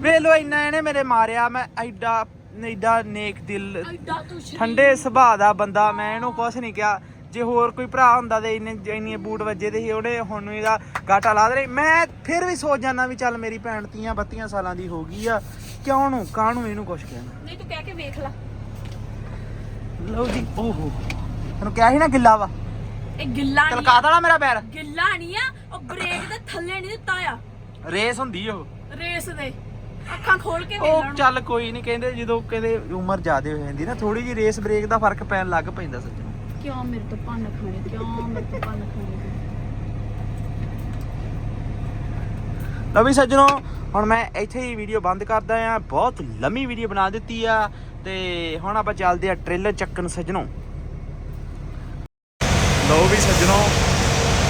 ਵੇਖ ਲੋ ਇੰਨਾ ਇਹਨੇ ਮੇਰੇ ਮਾਰਿਆ ਮੈਂ ਐਡਾ ਐਡਾ ਨੇਕ ਦਿਲ ਐਡਾ ਤੂੰ ਸ਼ਰੀਫ। ਠੰਡੇ ਸੁਭਾਅ ਦਾ ਬੰਦਾ ਮੈਂ ਇਹਨੂੰ ਕੁਝ ਨਹੀਂ ਕਿਹਾ। ਜੇ ਹੋਰ ਕੋਈ ਭਰਾ ਹੁੰਦਾ ਤੇ ਇੰਨੇ ਇੰਨੀਆਂ ਬੂਟ ਵੱਜੇ ਤੇ ਸੀ ਉਹਨੇ ਹੁਣ ਨੂੰ ਇਹਦਾ ਗਾਟਾ ਲਾ ਦੇ ਮੈਂ ਫਿਰ ਵੀ ਸੋਚ ਜਾਂਦਾ ਵੀ ਚੱਲ ਮੇਰੀ ਭੈਣ ਤੀਆਂ 32 ਸਾਲਾਂ ਦੀ ਹੋ ਗਈ ਆ। ਕਿਉਂ ਨੂੰ ਕਾਹਨੂੰ ਇਹਨੂੰ ਕੁਝ ਕਹਿਣਾ? ਨਹੀਂ ਤੂੰ ਕਹਿ ਕੇ ਵੇਖ ਲੈ। ਲਓ ਜੀ ਓਹੋ। ਤੈਨੂੰ ਕਿਹਾ ਸੀ ਨਾ ਗਿੱਲਾ ਵਾ? ਇਹ ਗਿੱਲਾ ਨਹੀਂ ਤਲਕਾ ਦੇਣਾ ਮੇਰਾ ਪੈਰ। ਗਿੱਲਾ ਨਹੀਂ ਆ ਉਹ ਬ੍ਰੇਕ ਦੇ ਥੱਲੇ ਨਹੀਂ ਦਿੱਤਾ ਆ। ਰੇਸ ਹੁੰਦੀ ਉਹ। ਰੇਸ ਦੇ। ਅੱਖਾਂ ਖੋਲ ਕੇ ਵੇਖ ਉਹ ਲੈਣ। ਚੱਲ ਕੋਈ ਨਹੀਂ ਕਹਿੰਦੇ ਜਦੋਂ ਕਹਿੰਦੇ ਉਮਰ ਜ਼ਿਆਦੇ ਹੋ ਜਾਂਦੀ ਨਾ ਥੋੜੀ ਜੀ ਰੇਸ ਬ੍ਰੇਕ ਦਾ ਫ਼ਰਕ ਪੈਣ ਲੱਗ ਪੈਂਦਾ ਸੱਜਣ। ਕਿਉਂ ਮੇਰੇ ਤੋਂ ਭੰਨ ਖਾਣੇ ਕਿਉਂ ਮੇਰੇ ਤੋਂ ਭੰਨ ਖਾਣੇ ਲਓ ਵੀ ਸੱਜਣੋ ਹੁਣ ਮੈਂ ਇੱਥੇ ਹੀ ਵੀਡੀਓ ਬੰਦ ਕਰਦਾ ਆ। ਬਹੁਤ ਲੰਮੀ ਵੀਡੀਓ ਬਣਾ ਦਿੱਤੀ ਆ ਤੇ ਹੁਣ ਆਪਾਂ ਚੱਲਦੇ ਆ ਟ੍ਰੇਲਰ ਚੱਕਣ ਸੱਜਣੋ। ਲਓ ਵੀ ਸੱਜਣੋ,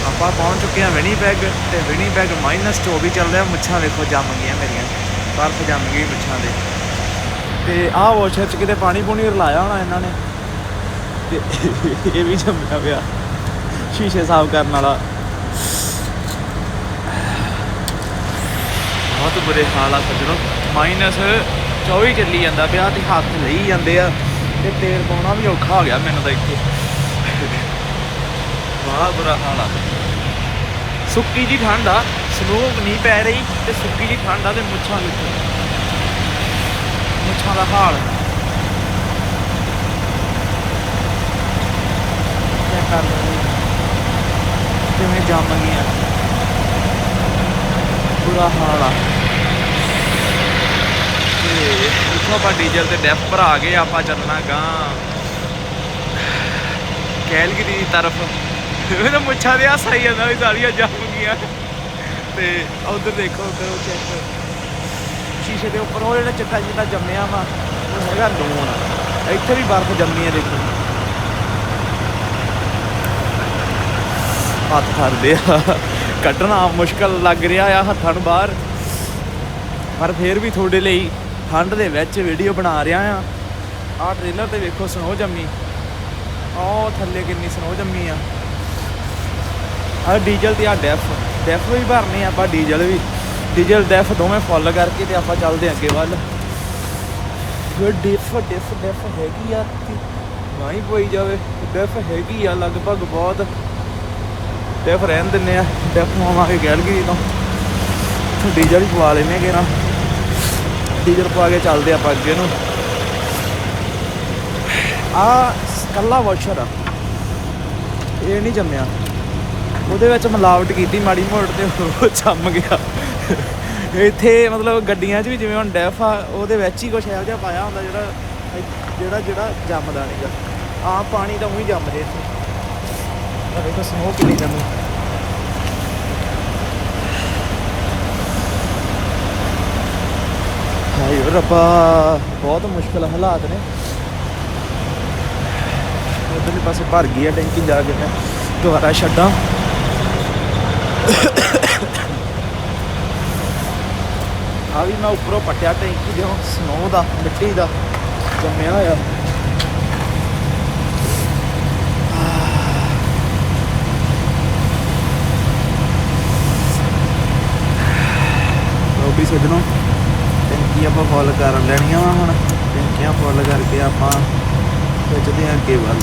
ਆਪਾਂ ਪਹੁੰਚ ਚੁੱਕੇ ਆ ਵਿਨੀਪੈਗ ਤੇ ਵਿਨੀਪੈਗ ਮਾਈਨਸ 24 ਚੱਲ ਰਿਹਾ। ਮੁੱਛਾਂ ਵੇਖੋ, ਜੰਮ ਗਈਆਂ ਮੇਰੀਆਂ। ਬਰਫ਼ ਜੰਮ ਗਈ ਮੁੱਛਾਂ ਦੇ। ਤੇ ਆਹ ਵਾਸ਼ਰ ਚ ਕਿਤੇ ਪਾਣੀ ਪੂਣੀ ਰਲਾਇਆ ਹੋਣਾ ਇਹਨਾਂ ਨੇ। ਤੇ ਇਹ ਵੀ ਜੰਮਿਆ ਪਿਆ, ਸ਼ੀਸ਼ੇ ਸਾਫ਼ ਕਰਨ ਵਾਲਾ। ਬਹੁਤ ਬੁਰੇ ਹਾਲ ਆ ਸੱਜਣੋ। ਮਾਈਨਸ 24 ਚੱਲੀ ਜਾਂਦਾ ਪਿਆ ਤੇ ਹੱਥ ਲਈ ਜਾਂਦੇ ਆ। ਤੇ ਤੇਲ ਪਾਉਣਾ ਵੀ ਔਖਾ ਹੋ ਗਿਆ ਮੈਨੂੰ ਤਾਂ ਇੱਥੇ। ਬੜਾ ਬੁਰਾ ਹਾਲ ਆ। ਸੁੱਕੀ ਜੀ ਠੰਡ ਆ ਸਨੋ ਨਹੀਂ ਪੈ ਰਹੀ ਤੇ ਸੁੱਕੀ ਜੀ ਠੰਡ ਆ ਤੇ ਮੁੱਛਾਂ ਵਿੱਚ ਮੁੱਛਾਂ ਦਾ ਹਾਲ। ਕੀ ਕਰ ਰਹੇ ਕਿਵੇਂ ਜੰਮ ਗਈਆਂ? ਬੁਰਾ ਹਾਲ ਆ। ਤੇ ਇੱਥੋਂ ਆਪਾਂ ਡੀਜ਼ਲ ਤੇ ਡੈਪ ਭਰਾ ਗਏ ਆਪਾਂ ਚੱਲਣਾ ਗਾਂ। ਕੈਲਗਰੀ ਦੀ ਤਰਫ। ਮੈਨੂੰ ਮੁੱਛਾਂ ਦੇ ਹੱਸ ਆਈ ਜਾਂਦਾ ਵੀ ਸਾਰੀਆਂ ਜੰਮ ਗਈਆਂ। ਤੇ ਉਧਰ ਦੇਖੋ, ਉਧਰ ਚੈੱਕ ਸ਼ੀਸ਼ੇ ਦੇ ਉੱਪਰ ਉਹ ਜਿਹੜਾ ਚਿੱਟਾ ਜਿੱਟਾ ਜੰਮਿਆ ਵਾ, ਉਹ ਹੈਗਾ ਲੂਣ। ਇੱਥੇ ਵੀ ਬਰਫ਼ ਜੰਮੀ ਹੈ ਦੇਖੋ। ਹੱਥ ਖੜਦੇ ਆ। ਕੱਢਣਾ ਮੁਸ਼ਕਲ ਲੱਗ ਰਿਹਾ ਆ ਹੱਥਾਂ ਨੂੰ ਬਾਹਰ। ਪਰ ਫੇਰ ਵੀ ਤੁਹਾਡੇ ਲਈ ਠੰਡ ਦੇ ਵਿੱਚ ਵੀਡੀਓ ਬਣਾ ਰਿਹਾ ਆ। ਆਹ ਟ੍ਰੇਲਰ ਤੇ ਵੇਖੋ, ਸਨੋ ਜੰਮੀ। ਆਹ ਥੱਲੇ ਕਿੰਨੀ ਸਨੋ ਜੰਮੀ ਆ। ਆ ਡੀਜ਼ਲ ਤੇ ਆ ਡੈਫ। ਡੈਫ ਵੀ ਭਰਨੇ ਆਪਾਂ, ਡੀਜ਼ਲ ਵੀ। ਡੀਜ਼ਲ, ਡੈਫ ਦੋਵੇਂ ਫੁੱਲ ਕਰਕੇ ਤੇ ਆਪਾਂ ਚੱਲਦੇ ਹਾਂ ਅੱਗੇ ਵੱਲ। ਫਿਰ ਡੈਫ ਡੈਫ ਡੈਫ ਹੈਗੀ ਆ ਵਾਈ ਪਈ ਜਾਵੇ। ਡੈਫ ਹੈਗੀ ਆ ਲਗਭਗ ਬਹੁਤ। ਡੈਫ ਰਹਿਣ ਦਿੰਨੇ ਆ। ਡੈਫ ਆਵਾਂਗੇ ਗੈਲਗਰੀ ਤੋਂ ਇੱਥੋਂ ਡੀਜ਼ਲ ਹੀ ਪਵਾ ਲੈਨੇ ਕਿ ਨਾ। ਡੀਜ਼ਲ ਪਵਾ ਕੇ ਚੱਲਦੇ ਆਪਾਂ ਅੱਗੇ ਨੂੰ। ਆ ਕੱਲਾ ਵਾਸ਼ਰ ਆ। ਇਹ ਨਹੀਂ ਜੰਮਿਆ। ਉਹਦੇ ਵਿੱਚ ਮਿਲਾਵਟ ਕੀਤੀ, ਮਾੜੀ ਮੋੜ ਤੇ ਉਹ ਜੰਮ ਗਿਆ। ਇੱਥੇ ਮਤਲਬ ਗੱਡੀਆਂ 'ਚ ਵੀ ਜਿਵੇਂ ਹੁਣ ਡੈਫ ਆ, ਉਹਦੇ ਵਿੱਚ ਹੀ ਕੁਛ ਇਹੋ ਜਿਹਾ ਪਾਇਆ ਹੁੰਦਾ ਜਿਹੜਾ ਜਿਹੜਾ ਜਿਹੜਾ ਜੰਮਦਾ ਨਹੀਂਗਾ ਆ ਪਾਣੀ ਤਾਂ ਉਹੀ ਜੰਮ ਜੇ ਇੱਥੇ। ਆ ਦੇਖੋ ਸਨੋ ਕਿੰਨੀ ਜੰਮੀ। ਹਾਏ ਰੱਬਾ, ਬਹੁਤ ਮੁਸ਼ਕਲ ਹਾਲਾਤ ਨੇ। ਉਧਰਲੇ ਪਾਸੇ ਭਰ ਗਈ ਆ ਟੈਂਕੀ ਜਾ ਕੇ ਮੈਂ, ਦੁਬਾਰਾ ਛੱਡਾਂ। ਆ ਵੀ ਮੈਂ ਉੱਪਰੋਂ ਪੱਟਿਆ ਟੈਂਕੀ ਦੇ ਸਨੋ ਦਾ ਮਿੱਟੀ ਦਾ ਜੰਮਿਆ ਹੋਇਆ। ਵੀ ਸੱਜਣੋ ਟੈਂਕੀ ਆਪਾਂ ਫੁੱਲ ਕਰ ਲੈਣੀਆਂ ਵਾ ਹੁਣ। ਟੈਂਕੀਆਂ ਫੁੱਲ ਕਰਕੇ ਆਪਾਂ ਖਿੱਚਦੇ ਹਾਂ ਅੱਗੇ ਵੱਲ।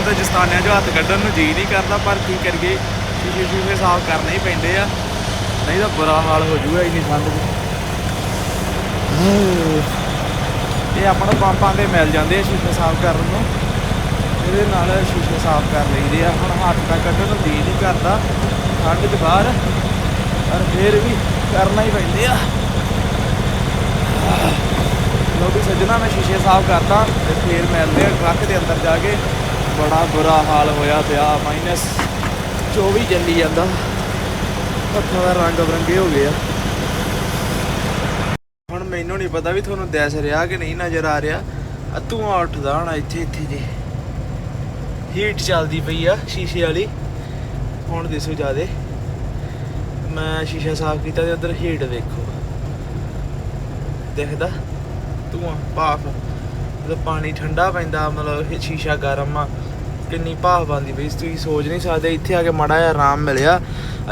ਵੈਸੇ ਤਾਂ ਜਸਤਾਨਿਆਂ 'ਚੋਂ ਹੱਥ ਕੱਢਣ ਨੂੰ ਜੀ ਨਹੀਂ ਕਰਦਾ, ਪਰ ਕੀ ਕਰੀਏ? ਸ਼ੀਸ਼ੇ ਸ਼ੀਸ਼ੇ ਸਾਫ਼ ਕਰਨੇ ਹੀ ਪੈਂਦੇ ਆ। ਨਹੀਂ ਤਾਂ ਬੁਰਾ ਹਾਲ ਹੋ ਜੂਗਾ ਇੰਨੀ ਠੰਡ 'ਚ। ਇਹ ਆਪਾਂ ਪੰਪਾਂ ਤੇ ਮਿਲ ਜਾਂਦੇ ਆ ਸ਼ੀਸ਼ੇ ਸਾਫ਼ ਕਰਨ ਨੂੰ। ਇਹਦੇ ਨਾਲ ਸ਼ੀਸ਼ੇ ਸਾਫ਼ ਕਰ ਲਈਦੇ ਆ। ਹੁਣ ਹੱਥ ਤਾਂ ਕੱਢਣ ਨੂੰ ਜੀ ਨਹੀਂ ਕਰਦਾ। ਠੰਡ 'ਚ ਬਾਹਰ। ਪਰ ਫੇਰ ਵੀ ਕਰਨਾ ਹੀ ਪੈਂਦੇ ਆ। ਲੋ ਵੀ ਸੱਜਣਾ, ਮੈਂ ਸ਼ੀਸ਼ੇ ਸਾਫ਼ ਕਰਦਾ ਤੇ ਫੇਰ ਮਿਲਦੇ ਆ ਟਰੱਕ ਦੇ ਅੰਦਰ ਜਾ ਕੇ। ਬੜਾ ਬੁਰਾ ਹਾਲ ਹੋਇਆ ਪਿਆ ਮਾਈਨਸ 24 ਚੱਲੀ ਜਾਂਦਾ। ਹੱਥਾਂ ਦਾ ਰੰਗ ਬਰੰਗੇ ਹੋ ਗਏ ਆ। ਹੁਣ ਮੈਨੂੰ ਨਹੀਂ ਪਤਾ ਵੀ ਤੁਹਾਨੂੰ ਦਿਸ ਰਿਹਾ ਕਿ ਨਹੀਂ ਨਜ਼ਰ ਆ ਰਿਹਾ। ਧੂਆਂ ਉੱਠਦਾ ਹੋਣਾ ਇੱਥੇ ਇੱਥੇ ਜੀ। ਹੀਟ ਚੱਲਦੀ ਪਈ ਆ ਸ਼ੀਸ਼ੇ ਵਾਲੀ। ਹੁਣ ਦਿਸੋ ਜਿਆਦੇ। ਮੈਂ ਸ਼ੀਸ਼ਾ ਸਾਫ਼ ਕੀਤਾ ਤੇ ਉਧਰ ਹੀਟ ਵੇਖੋ। ਦਿਖਦਾ? ਧੂਆਂ, ਭਾਫ। ਜਦੋਂ ਪਾਣੀ ਠੰਡਾ ਪੈਂਦਾ, ਮਤਲਬ ਸ਼ੀਸ਼ਾ ਗਰਮ ਆ। ਕਿੰਨੀ ਭਾਵ ਆਉਂਦੀ ਬਈ ਤੁਸੀਂ ਸੋਚ ਨਹੀਂ ਸਕਦੇ, ਇੱਥੇ ਆ ਕੇ ਮਾੜਾ ਜਿਹਾ ਆਰਾਮ ਮਿਲਿਆ।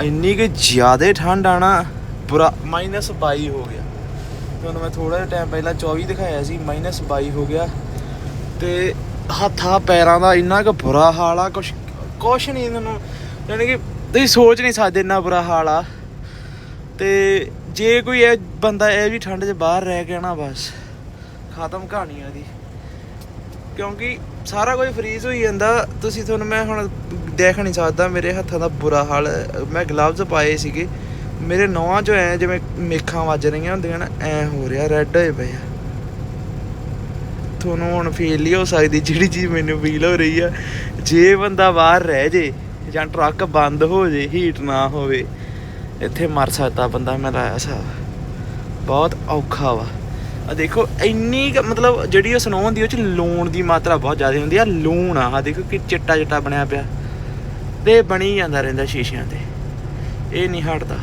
ਇੰਨੀ ਕਿ ਜ਼ਿਆਦਾ ਠੰਡ ਆਣਾ ਬੁਰਾ ਮਾਈਨਸ 22 ਹੋ ਗਿਆ। ਤੁਹਾਨੂੰ ਮੈਂ ਥੋੜਾ ਜਿਹਾ ਟਾਈਮ ਪਹਿਲਾਂ 24 ਦਿਖਾਇਆ ਸੀ ਮਾਈਨਸ 22 ਹੋ ਗਿਆ। ਤੇ ਹੱਥਾਂ, ਪੈਰਾਂ ਦਾ ਇੰਨਾ ਕੁ ਬੁਰਾ ਹਾਲ ਆ, ਕੁਛ ਕੁਛ ਨਹੀਂ ਇਹਨਾਂ ਨੂੰ ਯਾਨੀ ਕਿ ਤੁਸੀਂ ਸੋਚ ਨਹੀਂ ਸਕਦੇ ਇੰਨਾ ਬੁਰਾ ਹਾਲ ਆ। ਤੇ ਜੇ ਕੋਈ ਇਹ ਬੰਦਾ ਇਹ ਵੀ ਠੰਡ 'ਚ ਬਾਹਰ ਰਹਿ ਗਿਆ ਨਾ ਬਸ, ਖਤਮ ਕਹਾਣੀ ਆ ਦੀ ਕਿਉਂਕਿ ਸਾਰਾ ਕੁਝ ਫਰੀਜ਼ ਹੋਈ ਜਾਂਦਾ। ਤੁਸੀਂ ਤੁਹਾਨੂੰ ਮੈਂ ਹੁਣ ਦੇਖ ਨਹੀਂ ਸਕਦਾ, ਮੇਰੇ ਹੱਥਾਂ ਦਾ ਬੁਰਾ ਹਾਲ, ਮੈਂ ਗਲਵਜ਼ ਪਾਏ ਸੀਗੇ। ਮੇਰੇ ਨੌਹਾਂ 'ਚੋਂ ਐ ਜਿਵੇਂ ਮੇਖਾਂ ਵੱਜ ਰਹੀਆਂ ਹੁੰਦੀਆਂ ਨਾ, ਐ ਹੋ ਰਿਹਾ ਰੈੱਡ ਹੋਏ ਪਏ ਆ। ਤੁਹਾਨੂੰ ਹੁਣ ਫੀਲ ਨਹੀਂ ਹੋ ਸਕਦੀ ਜਿਹੜੀ ਚੀਜ਼ ਮੈਨੂੰ ਫੀਲ ਹੋ ਰਹੀ ਆ। ਜੇ ਬੰਦਾ ਬਾਹਰ ਰਹਿ ਜੇ ਜਾਂ ਟਰੱਕ ਬੰਦ ਹੋ ਜੇ ਹੀਟ ਨਾ ਹੋਵੇ, ਇੱਥੇ ਮਰ ਸਕਦਾ ਬੰਦਾ, ਮੈਂ ਲਾਇਆ ਹਿਸਾਬ ਬਹੁਤ ਔਖਾ ਵਾ। ਆ ਦੇਖੋ, ਇੰਨੀ ਕੁ ਮਤਲਬ ਜਿਹੜੀ ਉਹ ਸਨੋ ਹੁੰਦੀ, ਉਹ ਚ ਲੂਣ ਦੀ ਮਾਤਰਾ ਬਹੁਤ ਜ਼ਿਆਦਾ ਹੁੰਦੀ ਆ। ਲੂਣ ਆ, ਆਹ ਦੇਖੋ ਕਿ ਚਿੱਟਾ ਚਿੱਟਾ ਬਣਿਆ ਪਿਆ। ਤੇ ਬਣੀ ਜਾਂਦਾ ਰਹਿੰਦਾ ਸ਼ੀਸ਼ਿਆਂ ਤੇ। ਇਹ ਨਹੀਂ ਹਟਦਾ।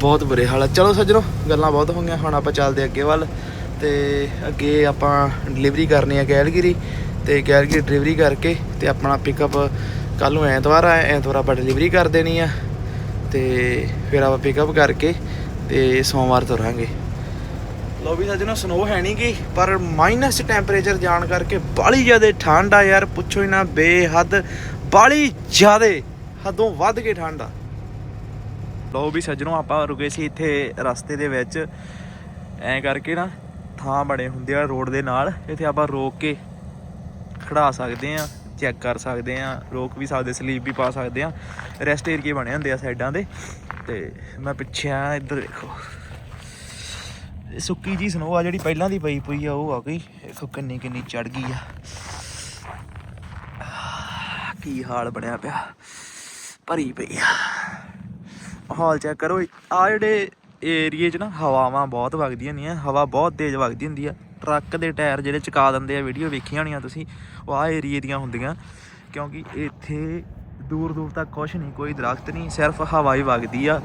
ਬਹੁਤ ਬੁਰੇ ਹਾਲਤ ਚਲੋ ਸੱਜਣੋ, ਗੱਲਾਂ ਬਹੁਤ ਹੋ ਗਈਆਂ। ਹੁਣ ਆਪਾਂ ਚੱਲਦੇ ਅੱਗੇ ਵੱਲ। ਤੇ ਅੱਗੇ ਆਪਾਂ ਡਿਲੀਵਰੀ ਕਰਨੀ ਆ ਗੈਲਗਿਰੀ ਤੇ ਗੈਲਗਿਰੀ ਡਿਲੀਵਰੀ ਕਰਕੇ ਤੇ ਆਪਣਾ ਪਿਕਅਪ ਕੱਲ ਨੂੰ ਐਤਵਾਰ ਆ। ਐਤਵਾਰ ਆਪਾਂ ਡਿਲੀਵਰੀ ਕਰ ਦੇਣੀ ਆ। ਤੇ ਫਿਰ ਆਪਾਂ ਪਿਕਅਪ ਕਰਕੇ ਤੇ ਸੋਮਵਾਰ ਤੁਰਾਂਗੇ। ਲੋ ਵੀ ਸੱਜਣੋ ਸਨੋ ਹੈ ਨਹੀਂ ਗੀ, ਪਰ ਮਾਈਨਸ ਟੈਂਪਰੇਚਰ ਜਾਣ ਕਰਕੇ ਬਾਲੀ ਜ਼ਿਆਦਾ ਠੰਡ ਆ ਯਾਰ, ਪੁੱਛੋ ਹੀ ਨਾ, ਬੇਹੱਦ ਬਾਲੀ ਜ਼ਿਆਦਾ ਹੱਦੋਂ ਵੱਧ ਕੇ ਠੰਡ ਆ। ਲੋ ਵੀ ਸੱਜਣੋ, ਆਪਾਂ ਰੁਕੇ ਸੀ ਇੱਥੇ ਰਸਤੇ ਦੇ ਵਿੱਚ। ਐਂ ਕਰਕੇ ਨਾ ਥਾਂ ਬਣੇ ਹੁੰਦੇ ਆ ਰੋਡ ਦੇ ਨਾਲ, ਇੱਥੇ ਆਪਾਂ ਰੋਕ ਕੇ ਖੜਾ ਸਕਦੇ ਆ, ਚੈੱਕ ਕਰ ਸਕਦੇ ਆ, ਰੋਕ ਵੀ ਸਕਦੇ, ਸਲੀਪ ਵੀ ਪਾ ਸਕਦੇ ਆ। ਰੈਸਟ ਏਰੀਏ ਬਣੇ ਹੁੰਦੇ ਆ ਸਾਈਡਾਂ ਦੇ। ਤੇ ਮੈਂ ਪਿੱਛੇ ਆ, ਇੱਧਰ ਦੇਖੋ। ਸੁੱਕੀ ਜੀ ਸਨੋ ਆ, ਜਿਹੜੀ ਪਹਿਲਾਂ ਦੀ ਪਈ ਪਈ ਆ, ਉਹ ਆ ਗਈ। ਦੇਖੋ ਕਿੰਨੀ ਕਿੰਨੀ ਚੜ ਗਈ ਆ। ਕੀ ਹਾਲ ਬਣਿਆ ਪਿਆ। ਭਰੀ ਪਈ ਆ। ਹਾਲ ਚੈੱਕ ਕਰੋ। ਆ ਜਿਹੜੇ ਏਰੀਏ 'ਚ ਨਾ ਹਵਾਵਾਂ ਬਹੁਤ ਵਗਦੀਆਂ ਹੁੰਦੀਆਂ, ਹਵਾ ਬਹੁਤ ਤੇਜ਼ ਵਗਦੀ ਹੁੰਦੀ ਆ। ਟਰੱਕ ਦੇ ਟਾਇਰ ਜਿਹੜੇ ਚਕਾ ਦਿੰਦੇ ਆ ਵੀਡੀਓ ਵੇਖੀਆਂ ਹੋਣੀਆਂ ਤੁਸੀਂ, ਉਹ ਆ ਏਰੀਏ ਦੀਆਂ ਹੁੰਦੀਆਂ। ਕਿਉਂਕਿ ਇੱਥੇ ਦੂਰ ਦੂਰ ਤੱਕ ਕੁਝ ਨਹੀਂ, ਕੋਈ ਦਰਖਤ ਨਹੀਂ, ਸਿਰਫ ਹਵਾ ਹੀ ਵਗਦੀ ਆ।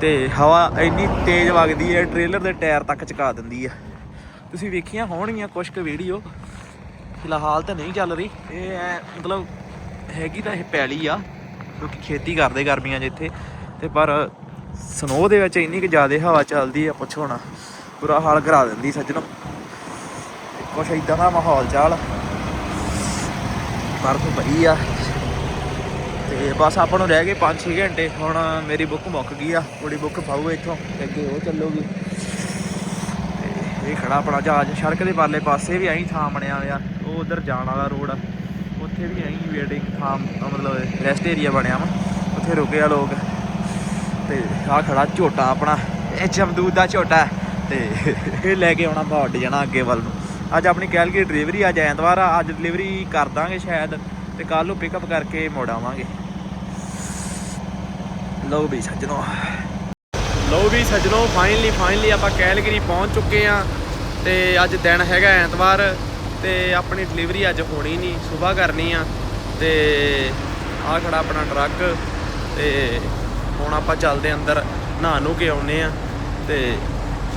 ਤੇ ਹਵਾ ਇੰਨੀ ਤੇਜ਼ ਵਗਦੀ ਹੈ ਟ੍ਰੇਲਰ ਦੇ ਟਾਇਰ ਤੱਕ ਚਕਾ ਦਿੰਦੀ ਆ। ਤੁਸੀਂ ਵੇਖੀਆਂ ਹੋਣਗੀਆਂ ਕੁਝ ਕੁ ਵੀਡੀਓ ਫਿਲਹਾਲ ਤਾਂ ਨਹੀਂ ਚੱਲ ਰਹੀ। ਇਹ ਐ ਮਤਲਬ ਹੈਗੀ ਤਾਂ ਇਹ ਪੈਲੀ ਆ, ਕਿਉਂਕਿ ਖੇਤੀ ਕਰਦੇ ਗਰਮੀਆਂ 'ਚ ਇੱਥੇ। ਤੇ ਪਰ ਸਨੋ ਦੇ ਵਿੱਚ ਇੰਨੀ ਕਿ ਜ਼ਿਆਦਾ ਹਵਾ ਚੱਲਦੀ ਆ, ਪੁੱਛੋ ਨਾ। ਪੂਰਾ ਹਾਲ ਕਰਾ ਦਿੰਦੀ ਸੱਜਣੋ। ਕੁਛ ਇਦਾਂ ਦਾ ਮਾਹੌਲ ਚਾਲ। ਬਰਫ਼ ਪਈ ਆ। ਤੇ ਬਸ ਆਪਾਂ ਨੂੰ ਰਹਿ ਗਏ 5-6 ਘੰਟੇ, ਹੁਣ ਮੇਰੀ ਬੁੱਕ ਮੁੱਕ ਗਈ ਆ ਕੁੜੀ ਬੁੱਕ ਪਾਊ ਇੱਥੋਂ, ਤੇ ਅੱਗੇ ਉਹ ਚੱਲੂਗੀ। ਤੇ ਇਹ ਖੜਾ ਆਪਣਾ ਜਹਾਜ਼, ਸੜਕ ਦੇ ਪਰਲੇ ਪਾਸੇ ਵੀ ਐਂ ਥਾਂ ਬਣਿਆ ਹੋਇਆ, ਉਹ ਉਧਰ ਜਾਣ ਵਾਲਾ ਰੋਡ ਆ। ਉੱਥੇ ਵੀ ਐਂ ਵੇਟਿੰਗ ਥਾਂ ਮਤਲਬ ਰੈਸਟ ਏਰੀਆ ਬਣਿਆ ਵਾ, ਉੱਥੇ ਰੁਕੇ ਆ ਲੋਕ। ਤੇ ਆ ਖੜਾ ਝੋਟਾ ਆਪਣਾ, ਇਹ ਜਮਦੂਦ ਦਾ ਝੋਟਾ ਹੈ, ਤੇ ਇਹ ਲੈ ਕੇ ਆਉਣਾ ਬਾਹਰ ਜਾਣਾ ਅੱਗੇ ਵੱਲ ਨੂੰ। ਅੱਜ ਆਪਣੀ ਕੈਲਗਰੀ ਡਿਲੀਵਰੀ ਅੱਜ ਐਤਵਾਰ ਆ, ਅੱਜ ਡਿਲੀਵਰੀ ਕਰ ਦਾਂਗੇ ਸ਼ਾਇਦ, ਤੇ ਕੱਲ ਨੂੰ ਪਿਕਅਪ ਕਰਕੇ ਮੋੜ ਆਵਾਂਗੇ। ਲਓ ਵੀ ਸੱਜਣੋ। ਲਓ ਵੀ ਸੱਜਣੋ ਫਾਈਨਲੀ ਫਾਈਨਲੀ ਆਪਾਂ ਕੈਲਗਰੀ ਪਹੁੰਚ ਚੁੱਕੇ ਆ ਤੇ ਅੱਜ ਦਿਨ ਹੈਗਾ ਐਤਵਾਰ ਤੇ ਆਪਣੀ ਡਿਲੀਵਰੀ ਅੱਜ ਹੋਣੀ ਨਹੀਂ ਸਵੇਰ ਕਰਨੀ ਆ ਤੇ ਆਹ ਖੜਾ ਆਪਣਾ ਟਰੱਕ ਤੇ ਹੁਣ ਆਪਾਂ ਚੱਲਦੇ ਆਂ ਅੰਦਰ ਨਹਾ ਨੂੰ ਕੇ ਆਉਨੇ ਆ ਤੇ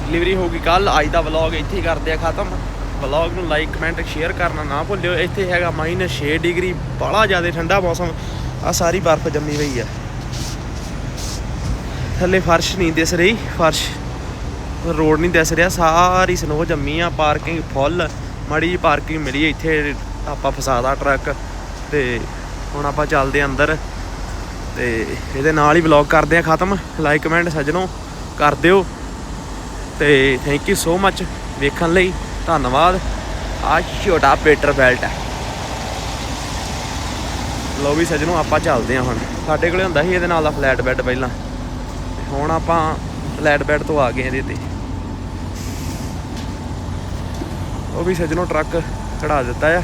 ਡਿਲੀਵਰੀ ਹੋਊਗੀ ਕੱਲ ਅੱਜ ਦਾ ਵਲੌਗ ਇੱਥੇ ਹੀ ਕਰਦੇ ਆ ਖਤਮ। ਵਲੌਗ ਨੂੰ ਲਾਈਕ ਕਮੈਂਟ ਸ਼ੇਅਰ ਕਰਨਾ ਨਾ ਭੁੱਲਿਓ, ਇੱਥੇ ਹੈਗਾ -6 ਡਿਗਰੀ ਬੜਾ ਜ਼ਿਆਦਾ ਠੰਡਾ ਮੌਸਮ ਆ ਸਾਰੀ ਬਰਫ਼ ਜੰਮੀ ਹੋਈ ਆ। ਥੱਲੇ ਫਰਸ਼ ਨਹੀਂ ਦਿਸ ਰਹੀ, ਫਰਸ਼ ਰੋਡ ਨਹੀਂ ਦਿਸ ਰਿਹਾ, ਸਾਰੀ ਸਨੋ ਜੰਮੀ ਆ ਪਾਰਕਿੰਗ ਫੁੱਲ ਮਾੜੀ ਜੀ ਪਾਰਕਿੰਗ ਮਿਲੀ ਇੱਥੇ ਆਪਾਂ ਫਸਾਦਾ ਟਰੱਕ ਤੇ ਹੁਣ ਆਪਾਂ ਚੱਲਦੇ ਆਂ ਅੰਦਰ ਤੇ ਇਹਦੇ ਨਾਲ ਹੀ ਵਲੌਗ ਕਰਦੇ ਆ ਖਤਮ ਲਾਈਕ ਕਮੈਂਟ ਸੱਜਣੋ ਕਰ ਦਿਓ ਤੇ ਥੈਂਕ ਯੂ ਸੋ ਮੱਚ ਵੇਖਣ ਲਈ, ਧੰਨਵਾਦ ਆ ਛੋਟਾ ਪੇਟਰ ਬੈਲਟ ਹੈ ਲੋ ਵੀ ਸੱਜਣੋ ਆਪਾਂ ਚੱਲਦੇ ਆ ਹੁਣ, ਸਾਡੇ ਕੋਲੇ ਹੁੰਦਾ ਸੀ ਇਹਦੇ ਨਾਲ ਦਾ ਫਲੈਟ ਬੈੱਡ ਪਹਿਲਾਂ। ਹੁਣ ਆਪਾਂ ਲੈਟ ਬੈੱਡ ਤੋਂ ਆ ਗਏ ਇਹਦੇ ਤੇ। ਉਹ ਵੀ ਸੱਜਣੋ ਟਰੱਕ ਖੜਾ ਦਿੱਤਾ ਆ।